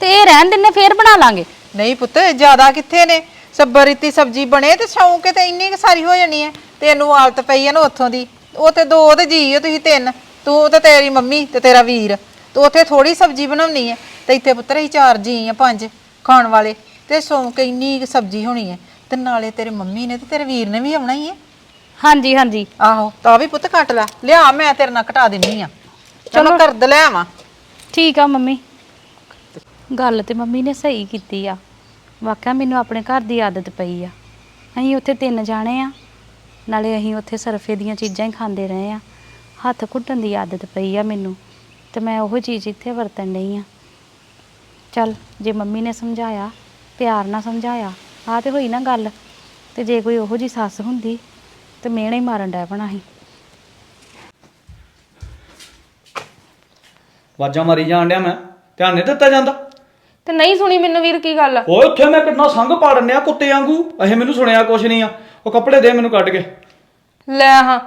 ਤੇ ਇਹ ਰਹਿਣ ਦਿੰਨੇ ਫੇਰ ਬਣਾ ਲਾਂਗੇ। ਨਹੀਂ ਪੁੱਤ ਜ਼ਿਆਦਾ ਕਿੱਥੇ ਨੇ? ਸੱਬਰ ਰੀਤੀ ਸਬਜੀ ਬਣੇ ਤੇ ਸ਼ੌਂਕ ਤੇ ਇੰਨੀ ਕੁ ਸਾਰੀ ਹੋ ਜਾਣੀ ਹੈ। ਤੈਨੂੰ ਆਦਤ ਪਈ ਹੈ ਨਾ ਉੱਥੋਂ ਦੀ। ਉਹ ਤੇ ਦੋ ਤੇ ਜੀ ਹੋ ਤੁਸੀਂ ਤਿੰਨ। ਤੂੰ ਤੇ ਤੇਰੀ ਮੰਮੀ ਤੇ ਤੇਰਾ ਵੀਰ। ਤੂੰ ਉੱਥੇ ਥੋੜੀ ਸਬਜੀ ਬਣਾਉਣੀ ਹੈ। ਤੇ ਇੱਥੇ ਪੁੱਤਰ ਅਸੀਂ ਚਾਰ ਜੀ ਆ ਪੰਜ ਖਾਣ ਵਾਲੇ। ਤੇ ਸ਼ੌਂਕ ਇੰਨੀ ਕੁ ਸਬਜੀ ਹੋਣੀ ਹੈ। ਤੇ ਨਾਲੇ ਤੇਰੇ ਮੰਮੀ ਨੇ ਤੇ ਤੇਰੇ ਵੀਰ ਨੇ ਵੀ ਆਉਣਾ ਹੀ ਹੈ। ਹਾਂਜੀ ਹਾਂਜੀ। ਆਹੋ ਤਾਂ ਵੀ ਪੁੱਤ ਕੱਟ ਲੈ। ਲਿਆ ਮੈਂ ਤੇਰੇ ਨਾਲ ਘਟਾ ਦਿੰਨੀ ਆ। ਚਲੋ ਕਰਦ ਲੈ ਆਵਾਂ। ਠੀਕ ਆ ਮੰਮੀ। ਗੱਲ ਤੇ ਮੰਮੀ ਨੇ ਸਹੀ ਕੀਤੀ ਆ। ਵਾਕਿਆ ਮੈਨੂੰ ਆਪਣੇ ਘਰ ਦੀ ਆਦਤ ਪਈ ਆ। ਅਸੀਂ ਉੱਥੇ ਤਿੰਨ ਜਾਣੇ ਆ। ਨਾਲੇ ਅਸੀਂ ਉੱਥੇ ਸਰਫੇ ਦੀਆਂ ਚੀਜ਼ਾਂ ਹੀ ਖਾਂਦੇ ਰਹੇ ਆ। ਹੱਥ ਘੁੱਟਣ ਦੀ ਆਦਤ ਪਈ ਆ ਮੈਨੂੰ। ਤੇ ਮੈਂ ਉਹ ਚੀਜ਼ ਇੱਥੇ ਵਰਤਣ ਡਈ ਆ। ਚੱਲ ਜੇ ਮੰਮੀ ਨੇ ਸਮਝਾਇਆ ਪਿਆਰ ਨਾਲ ਸਮਝਾਇਆ ਆ ਤੇ ਹੋਈ ਨਾ ਗੱਲ। ਤੇ ਜੇ ਕੋਈ ਉਹੋ ਜੀ ਸੱਸ ਹੁੰਦੀ ਤੇ ਮਿਹਣੇ ਹੀ ਮਾਰਨ ਡੈ ਪਣਾ ਸੀ। ਵਾਜਾਂ ਮਾਰੀ ਜਾਣ ਡਿਆ ਮੈਂ। ਧਿਆਨ ਨਹੀਂ ਦਿੱਤਾ ਜਾਂਦਾ। ਤੇ ਨਹੀਂ ਸੁਣੀ ਮੈਨੂੰ ਵੀਰ ਕੀ ਗੱਲ? ਓਏ ਉੱਥੇ ਮੈਂ ਕਿੰਨਾ ਸੰਗ ਪਾੜਨ ਆ ਕੁੱਤੇ ਵਾਂਗੂ। ਅਹੇ ਮੈਨੂੰ ਸੁਣਿਆ ਕੁਛ ਨਹੀਂ ਆ। ਉਹ ਕੱਪੜੇ ਦੇ ਮੈਨੂੰ ਕੱਢ ਕੇ। ਲੈ ਹਾਂ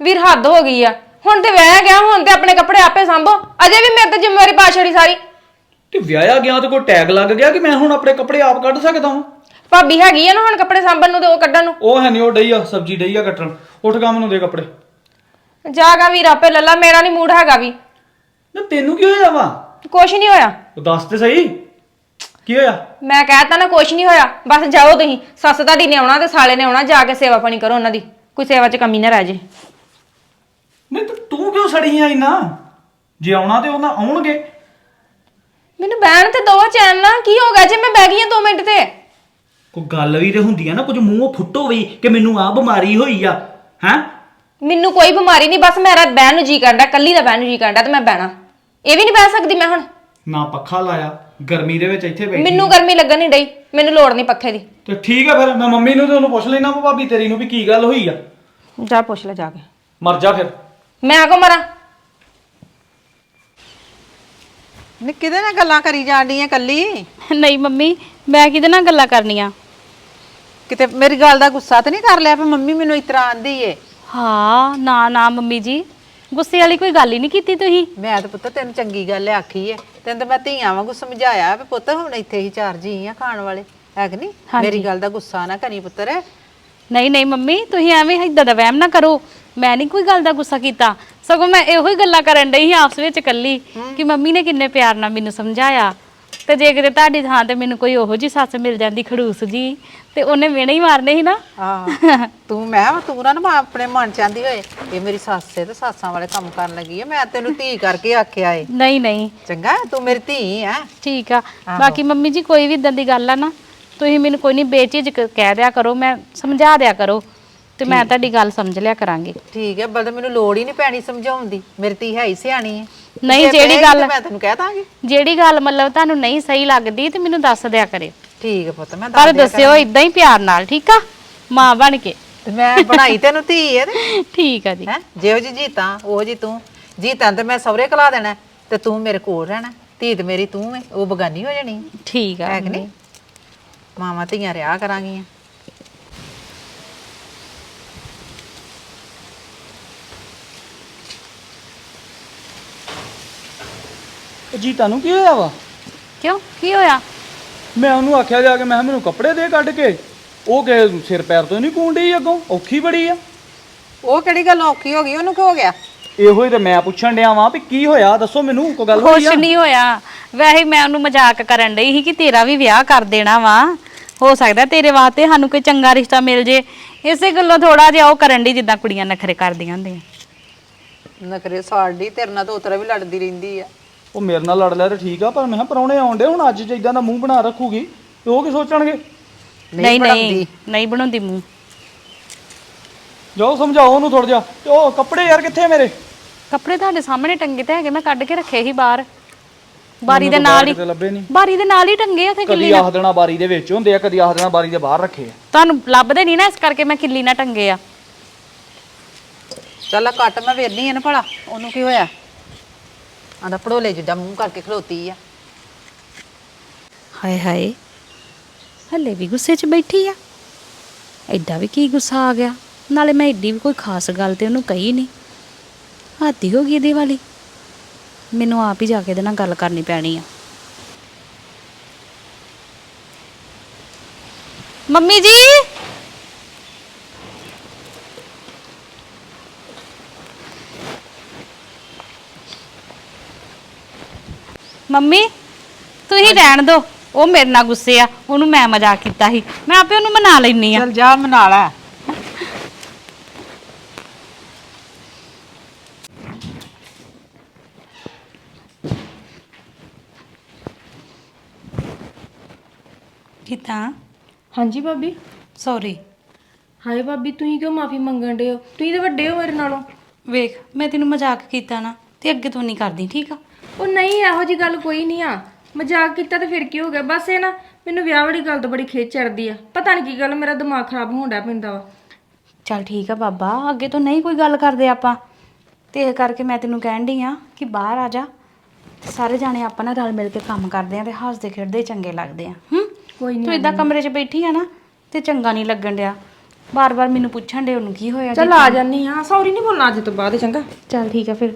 ਵੀਰ ਹੱਦ ਹੋ ਗਈ ਆ। ਹੁਣ ਤੇ ਵਹਿ ਗਿਆ ਹੁਣ ਤੇ ਆਪਣੇ ਕੱਪੜੇ ਆਪੇ ਸੰਭੋ। ਅਜੇ ਵੀ ਮੇਰੇ ਤੇ ਜ਼ਿੰਮੇਵਾਰੀ ਪਾ ਛੜੀ ਸਾਰੀ। ਤੇ ਵਿਆਹਿਆ ਗਿਆ ਤੇ ਕੋਈ ਟੈਗ ਲੱਗ ਗਿਆ ਕਿ ਮੈਂ ਹੁਣ ਆਪਣੇ ਕੱਪੜੇ ਆਪ ਕੱਢ ਸਕਦਾ ਹਾਂ? ਭਾਬੀ ਹੈਗੀ ਆ ਨਾ ਹੁਣ ਕੱਪੜੇ ਸੰਭਣ ਨੂੰ ਤੇ ਉਹ ਕੱਢਣ ਨੂੰ? ਉਹ ਹੈ ਨਹੀਂ ਉਹ ਡਈ ਆ ਸਬਜੀ ਡਈ ਆ ਕੱਟਣ। ਉੱਠ ਗਾ ਮੈਨੂੰ ਦੇ ਕੱਪੜੇ। ਜਾਗਾ ਵੀਰ ਆਪੇ ਲੱਲਾ ਮੇਰਾ ਨਹੀਂ ਮੂਡ ਹੈਗਾ ਵੀ। ਨਾ ਤੈਨੂੰ ਕੀ ਹੋਇਆ ਵਾ? ਕੁਛ ਨਹੀਂ ਹੋਇਆ। ਉਹ ਦੱਸ ਤੇ ਸਹੀ। ਕੀ ਹੋਇਆ? ਮੈਂ ਕਹਿਤਾ ਨਾ ਕੁਛ ਨਹੀਂ ਹੋਇਆ ਬਸ ਜਾਓ ਤੁਸੀਂ। ਸੱਸ ਤੁਹਾਡੀ ਨੇ ਆਉਣਾ ਤੇ ਸਾਲੇ ਨੇ ਆਉਣਾ ਜਾ ਕੇ ਸੇਵਾ ਪਾਣੀ ਕਰੋ ਉਹਨਾਂ ਦੀ। ਕੋਈ ਸੇਵਾ 'ਚ ਕਮੀ ਨਾ ਰਹਿ ਜੇ। ਨਹੀਂ ਤੇ ਤੂੰ ਕਿਉਂ ਸੜੀ ਆ ਇੰਨਾ? ਜੇ ਆਉਣਾ ਤੇ ਉਹਨਾਂ ਆਉਣਗੇ। ਮੈਨੂੰ ਬਹਿਣ ਤੇ ਦੋ ਚੈਨ ਨਾ ਕੀ ਹੋ ਗਿਆ? ਜੇ ਮੈਂ ਬਹਿ ਗਈ ਆ 2 ਮਿੰਟ ਤੇ। ਕੋਈ ਗੱਲ ਵੀ ਤੇ ਹੁੰਦੀ ਆ ਨਾ ਕੁਝ ਮੂੰਹੋਂ ਫੁੱਟੋ ਵੀ ਕਿ ਮੈਨੂੰ ਆ ਬਿਮਾਰੀ ਹੋਈ ਆ ਹੈ? ਮੈਨੂੰ ਕੋਈ ਬਿਮਾਰੀ ਨਹੀਂ ਬਸ ਮੇਰਾ ਬਹਿਣ ਨੂੰ ਜੀ ਕਰਦਾ ਕੱਲੀ ਦਾ ਬਹਿਣ ਨੂੰ ਜੀ ਕਰਦਾ ਤੇ ਮੈਂ ਬਹਿਣਾ। ਇਹ ਵੀ ਨਹੀਂ ਬਹਿ ਸਕਦੀ ਮੈਂ ਹੁਣ। ਨਾ ਪੱਖਾ ਲਾਇਆ ਗਰਮੀ ਦੇ ਵਿੱਚ ਇੱਥੇ ਬੈਠੀ ਮੈਨੂੰ ਗਰਮੀ ਲੱਗਣ ਨਹੀਂ ਡਈ ਮੈਨੂੰ ਲੋੜ ਨਹੀਂ ਪੱਖੇ ਦੀ। ਤੇ ਠੀਕ ਆ ਫਿਰ ਮੈਂ ਮੰਮੀ ਨੂੰ ਤੇ ਉਹਨੂੰ ਪੁੱਛ ਲੈਣਾ ਭਾਬੀ ਤੇਰੀ ਨੂੰ ਵੀ ਕੀ ਗੱਲ ਹੋਈ ਆ? ਜਾ ਪੁੱਛ ਲੈ ਜਾ ਕੇ। ਮਰ ਜਾ ਫਿਰ। ਮੈਂ ਕੋ ਮਰਾਂ? ਨੀ ਕਿਹਦੇ ਨਾਲ ਗੱਲਾਂ ਕਰੀ ਜਾਂਦੀ ਆ ਕੱਲੀ ਨਹੀਂ ਮੰਮੀ ਮੈਂ ਕਿਹਦੇ ਨਾਲ ਗੱਲਾਂ ਕਰਨੀਆਂ? ਕਿਤੇ ਮੇਰੀ ਗੱਲ ਦਾ ਗੁੱਸਾ ਤਾਂ ਨਹੀਂ ਕਰ ਲਿਆ ਵੀ ਮੰਮੀ ਮੈਨੂੰ ਇਸ ਤਰ੍ਹਾਂ ਆਂਦੀ ਏ? ਹਾਂ ਨਾ ਨਾ ਮੰਮੀ ਜੀ। ਗੁੱਸੇ ਵਾਲੀ ਕੋਈ ਗੱਲ ਹੀ ਨਹੀਂ ਕੀਤੀ ਤੁਸੀਂ। ਮੈਂ ਤਾਂ ਪੁੱਤ ਤੈਨੂੰ ਚੰਗੀ ਗੱਲ ਆਖੀ ਏ। ਤੈਨੂੰ ਤਾਂ ਮੈਂ ਧੀਆਂ ਵਾਂਗੂ ਸਮਝਾਇਆ ਵੀ ਪੁੱਤ ਹੁਣ ਇੱਥੇ ਹੀ ਚਾਰ ਜੀ ਆ ਖਾਣ ਵਾਲੇ। ਹੈ ਕਿ ਨਹੀਂ? ਮੇਰੀ ਗੱਲ ਦਾ ਗੁੱਸਾ ਨਾ ਕਰੀ ਪੁੱਤਰ। ਨਹੀਂ ਨਹੀਂ ਮੰਮੀ ਤੁਸੀਂ ਐਵੇਂ ਇਦਾਂ ਦਾ ਵਹਿਮ ਨਾ ਕਰੋ। ਮੈਂ ਨਹੀਂ ਕੋਈ ਗੱਲ ਦਾ ਗੁੱਸਾ ਕੀਤਾ। ਸਗੋਂ ਮੈਂ ਇਹੋ ਹੀ ਗੱਲਾਂ ਕਰਨ ਡਈ ਸੀ ਆਪਸ ਵਿੱਚ ਇਕੱਲੀ ਕਿ ਮੰਮੀ ਨੇ ਕਿੰਨੇ ਪਿਆਰ ਨਾਲ ਮੈਨੂੰ ਸਮਝਾਇਆ। ਤੇ ਜੇ ਕਿਤੇ ਤੁਹਾਡੀ ਥਾਂ ਤੇ ਮੈਨੂੰ ਕੋਈ ਉਹੋ ਜੀ ਸੱਸ ਮਿਲ ਜਾਂਦੀ ਖੜੂਸ ਜੀ ਤੇ ਉਹਨੇ ਮਿਹਣੇ ਹੀ ਮਾਰਨੇ ਸੀ ਨਾ। ਆਹ ਤੂੰ ਮੈਂ ਕਿਹਾ ਤੂੰ ਨਾ ਨਾ ਆਪਣੇ ਮਨ ਚ ਆਂਦੀ ਹੋਏ ਇਹ ਮੇਰੀ ਸੱਸ ਹੈ ਤੇ ਸਾਸਾਂ ਵਾਲੇ ਕੰਮ ਕਰਨ ਲੱਗੀ ਹੈ ਮੈਂ ਤੈਨੂੰ ਧੀ ਕਰਕੇ ਆਖਿਆ ਏ। ਨਹੀਂ ਨਹੀਂ। ਚੰਗਾ ਤੂੰ ਮੇਰੀ ਧੀ ਆ ਠੀਕ ਆ। ਬਾਕੀ ਮੰਮੀ ਜੀ ਕੋਈ ਵੀ ਇਦਾਂ ਦੀ ਗੱਲ ਆ ਨਾ ਤੁਸੀਂ ਮੈਨੂੰ ਕੋਈ ਨਹੀਂ ਬੇਝਿਜਕ ਕਹਿ ਦਿਆ ਕਰੋ ਮੈਂ ਸਮਝਾ ਦਿਆ ਕਰੋ ਤੇ ਮੈਂ ਤੁਹਾਡੀ ਗੱਲ ਸਮਝ ਲਿਆ ਕਰਾਂਗੀ। ਠੀਕ ਹੈ ਬਲਦ ਮੈਨੂੰ ਲੋੜ ਹੀ ਨਹੀਂ ਪੈਣੀ ਸਮਝਾਉਣ ਦੀ ਮੇਰੀ ਧੀ ਹੈ ਹੀ ਸਿਆਣੀ ਹੈ ਨਹੀਂ, ਜੇ ਜਿਹੜੀ ਗੱਲ- ਤੇ ਮੈਂ ਤੈਨੂੰ ਕਹਿ ਦਾਂਗੀ। ਜਿਹੜੀ ਗੱਲ ਮਤਲਬ ਤੁਹਾਨੂੰ ਨਹੀਂ ਸਹੀ ਲੱਗਦੀ ਤੇ ਮੈਨੂੰ ਦੱਸ ਦਿਆ ਕਰੇ ਠੀਕ ਹੈ ਪੁੱਤ ਮੈਂ ਪਰ ਦਿਆ ਦੱਸਿਓ ਇਦਾਂ ਹੀ ਪਿਆਰ ਨਾਲ ਠੀਕ ਆ? ਮਾਂ ਬਣ ਕੇ। ਤੇ ਮੈਂ ਬਣਾਈ ਤੈਨੂੰ ਧੀ ਹੈ ਤੇ। (laughs) ਠੀਕ ਆ ਜੀ। ਹੈ ਜਿਹੋ ਜੀ ਜੀਤਾਂ ਉਹ ਜੀ ਤੂੰ। ਜੀਤਾਂ ਤੇ ਮੈਂ ਸਹੁਰੇ ਕਲਾ ਦੇਣਾ ਹੈ, ਤੇ ਤੂੰ ਮੇਰੇ ਕੋਲ ਰਹਿਣਾ। ਧੀ ਤੇ ਮੇਰੀ ਤੂੰ ਹੈ ਉਹ ਬਗਾਨੀ ਹੋ ਜਾਣੀ। ਠੀਕ ਆ ਹੈ ਕਿ ਨਹੀਂ? ਮਾਵਾਂ ਧੀਆਂ ਰਿਆ ਕਰਾਂਗੀਆਂ। ਉਹ ਜੀ ਤੁਹਾਨੂੰ ਕੀ ਹੋਇਆ ਵਾ? ਕਿਉਂ? ਕੀ ਹੋਇਆ? ਮੈਂ ਉਹਨੂੰ ਆਖਿਆ ਜਾ ਕੇ ਮੈਂ ਕਿਹਾ ਮੈਨੂੰ ਕੱਪੜੇ ਦੇ ਕੱਢ ਕੇ। ਉਹ ਕਿ ਸਿਰ ਪੈਰ ਤੋਂ ਨਹੀਂ ਕੂੰਡੀ ਅੱਗੋਂ ਔਖੀ ਬੜੀ ਆ। ਉਹ ਕਿਹੜੀ ਗੱਲ ਔਖੀ ਹੋ ਗਈ? ਉਹਨੂੰ ਕੀ ਹੋ ਗਿਆ? ਇਹੋ ਹੀ ਤੇ ਮੈਂ ਪੁੱਛਣ ਡਿਆ ਵਾਂ ਵੀ ਕੀ ਹੋਇਆ? ਦੱਸੋ ਮੈਨੂੰ ਕੋਈ ਗੱਲ ਹੋਈ ਕੁਛ ਆ ਨਹੀਂ ਹੋਇਆ। ਵੈਸੇ ਮੈਂ ਉਹਨੂੰ ਮਜ਼ਾਕ ਕਰਨ ਡਈ ਸੀ ਕਿ ਤੇਰਾ ਵੀ ਵਿਆਹ ਕਰ ਦੇਣਾ ਵਾ। ਹੋ ਸਕਦਾ ਤੇਰੇ ਵਾਸਤੇ ਸਾਨੂੰ ਕੋਈ ਚੰਗਾ ਰਿਸ਼ਤਾ ਮਿਲ ਜੇ। ਇਸੇ ਗੱਲੋਂ ਥੋੜਾ ਜਿਹਾ ਉਹ ਕਰਨ ਡਈ ਜਿੱਦਾਂ ਕੁੜੀਆਂ ਨਖਰੇ ਕਰਦੀਆਂ ਹੁੰਦੀਆਂ। ਨਖਰੇ ਸਾੜੀ ਤੇਰੇ ਨਾਲ ਤਾਂ ਉਤਰਾ ਵੀ ਲੜਦੀ ਰਹਿੰਦੀ ਆ। ਉਹ ਮੇਰੇ ਨਾਲ ਲੜ ਲਿਆ ਤੇ ਠੀਕ ਆ ਪਰ ਮੈਂ ਕਿਹਾ ਪਰੌਣੇ ਆਉਂਦੇ ਹੁਣ ਅੱਜ ਜੇ ਇਦਾਂ ਦਾ ਮੂੰਹ ਬਣਾ ਰੱਖੂਗੀ ਤੇ ਉਹ ਕੀ ਸੋਚਣਗੇ? ਨਹੀਂ ਨਹੀਂ ਨਹੀਂ ਬਣਾਉਂਦੀ ਮੂੰਹ। ਜਾਓ ਸਮਝਾਓ ਉਹਨੂੰ ਥੋੜਾ ਜਿਹਾ। ਤੇ ਉਹ ਕੱਪੜੇ ਯਾਰ ਕਿੱਥੇ ਆ ਮੇਰੇ? ਕੱਪੜੇ ਤੁਹਾਡੇ ਸਾਹਮਣੇ ਟੰਗੇ ਤੇ ਹੈਗੇ ਮੈਂ ਕੱਢ ਕੇ ਰੱਖੇ ਸੀ ਬਾਹਰ। ਬਾਰੀ ਦੇ ਨਾਲ ਹੀ ਕਿਤੇ ਲੱਭੇ ਨਹੀਂ। ਬਾਰੀ ਦੇ ਨਾਲ ਹੀ ਟੰਗੇ ਆ ਤੇ ਕਦੀ ਆਖ ਦੇਣਾ ਬਾਰੀ ਦੇ ਵਿੱਚ ਹੁੰਦੇ ਆ ਕਦੀ ਆਖ ਦੇਣਾ ਬਾਰੀ ਦੇ ਬਾਹਰ ਰੱਖੇ ਆ। ਤੁਹਾਨੂੰ ਲੱਭਦੇ ਨਹੀਂ ਨਾ ਇਸ ਕਰਕੇ ਮੈਂ ਕਿੱਲੀ ਨਾ ਟੰਗੇ ਆ। ਚੱਲ ਆ ਕੱਟ ਮੈਂ ਵੇਰਨੀ ਆ ਨਾ ਭਲਾ ਉਹਨੂੰ ਕੀ ਹੋਇਆ? ਆਂਦਾ ਪੜੋਲੇ ਜਿੱਦਾਂ ਮੂੰਹ ਕਰਕੇ ਖਲੋਤੀ ਆ। ਹਾਏ ਹਾਏ, ਹੱਲੇ ਵੀ ਗੁੱਸੇ 'ਚ ਬੈਠੀ ਆ। ਐਡਾ ਵੀ ਕੀ ਗੁੱਸਾ ਆ ਗਿਆ। ਨਾਲੇ ਮੈਂ ਐਡੀ ਵੀ ਕੋਈ ਖਾਸ ਗੱਲ ਤੇ ਉਹਨੂੰ ਕਹੀ ਨਹੀਂ। ਹਾਦੀ ਹੋ ਗਈ ਇਹਦੇ ਵਾਲੀ। ਮੈਨੂੰ ਆਪ ਹੀ ਜਾ ਕੇ ਇਹਦੇ ਨਾਲ ਗੱਲ ਕਰਨੀ ਪੈਣੀ ਆ। ਮੰਮੀ ਜੀ! ਮੰਮੀ ਤੁਸੀਂ ਰਹਿਣ ਦਿਓ। ਉਹ ਮੇਰੇ ਨਾਲ ਗੁੱਸੇ ਆ ਉਹਨੂੰ ਮੈਂ ਮਜ਼ਾਕ ਕੀਤਾ ਸੀ। ਮੈਂ ਆਪੇ ਉਹਨੂੰ ਮਨਾ ਲੈਣੀ ਆ। ਚੱਲ ਜਾ ਮਨਾ ਲੈ। ਕਿਤਾ ਹਾਂਜੀ ਭਾਬੀ। ਸੌਰੀ ਹਾਏ ਭਾਬੀ ਤੁਸੀਂ ਕਿਉਂ ਮਾਫੀ ਮੰਗਣ ਦੇ ਹੋ? ਤੁਸੀਂ ਤਾਂ ਵੱਡੇ ਹੋ ਮੇਰੇ ਨਾਲੋਂ। ਵੇਖ ਮੈਂ ਤੈਨੂੰ ਮਜ਼ਾਕ ਕੀਤਾ ਨਾ ਤੇ ਅੱਗੇ ਤੋਂ ਨਹੀਂ ਕਰਦੀ ਠੀਕ ਆ? ਉਹ ਨਹੀਂ ਇਹੋ ਜੀ ਗੱਲ ਕੋਈ ਨਹੀਂ ਆ। ਮਜ਼ਾਕ ਕੀਤਾ ਤਾਂ ਫਿਰ ਕੀ ਹੋ ਗਿਆ? ਬਸ ਇਹ ਨਾ ਮੈਨੂੰ ਵਿਆਹ ਵਾਲੀ ਗੱਲ ਤੋਂ ਬੜੀ ਖੇਚ ਚੜਦੀ ਆ। ਪਤਾ ਨਹੀਂ ਕੀ ਗੱਲ ਮੇਰਾ ਦਿਮਾਗ ਖਰਾਬ ਹੋਣ ਡਿਆ ਪੈਂਦਾ ਵਾ। ਚੱਲ ਠੀਕ ਆ ਬਾਬਾ ਅੱਗੇ ਤੋਂ ਨਹੀਂ ਕੋਈ ਗੱਲ ਕਰਦੇ ਆਪਾਂ। ਤੇ ਇਹ ਕਰਕੇ ਮੈਂ ਤੈਨੂੰ ਕਹਿਣ ਡਈ ਆ ਕਿ ਬਾਹਰ ਆ ਜਾ। ਤੇ ਸਾਰੇ ਜਾਣੇ ਆਪਾਂ ਨਾਲ ਰਲ ਮਿਲ ਕੇ ਕੰਮ ਕਰਦੇ ਆ ਤੇ ਹੱਸਦੇ ਖੇਡਦੇ ਚੰਗੇ ਲੱਗਦੇ ਆ। ਹੂੰ? ਕੋਈ ਤੂੰ ਇਦਾਂ ਕਮਰੇ 'ਚ ਬੈਠੀ ਆ ਨਾ ਤੇ ਚੰਗਾ ਨਹੀਂ ਲੱਗਣ ਡਿਆ। ਬਾਰ-ਬਾਰ ਮੈਨੂੰ ਪੁੱਛਣ ਦੇ ਉਹਨੂੰ ਕੀ ਹੋਇਆ ਚੱਲ ਆ ਜਾਨੀ ਆ। ਸੌਰੀ ਨਹੀਂ ਬੋਲਣਾ ਅੱਜ ਤੋਂ ਬਾਅਦ ਚੰਗਾ। ਚੱਲ ਠੀਕ ਆ ਫਿਰ।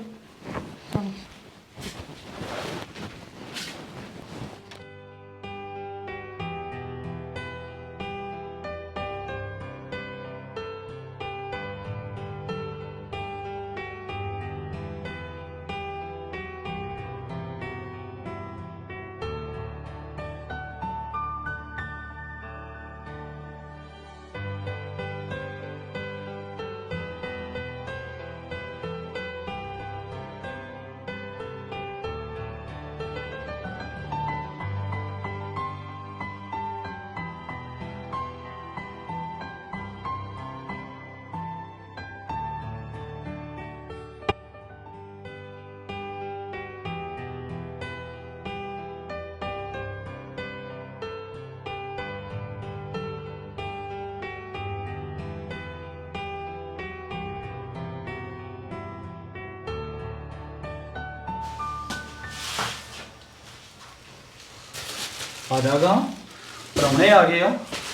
ਆ ਜਾਗਾ ਪਰੌਣੇ ਆ ਗਏ ਆ।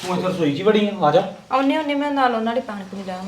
ਤੂੰ ਇੱਥੇ ਰਸੋਈ 'ਚ ਹੀ ਵੜੀ ਆ। ਆ ਜਾ। ਆਉਨੇ ਆਉਨੇ, ਮੈਂ ਨਾਲ ਉਹਨਾਂ ਦੇ ਪਾਣੀ ਪੂਣੀ ਲਾਵਾਂ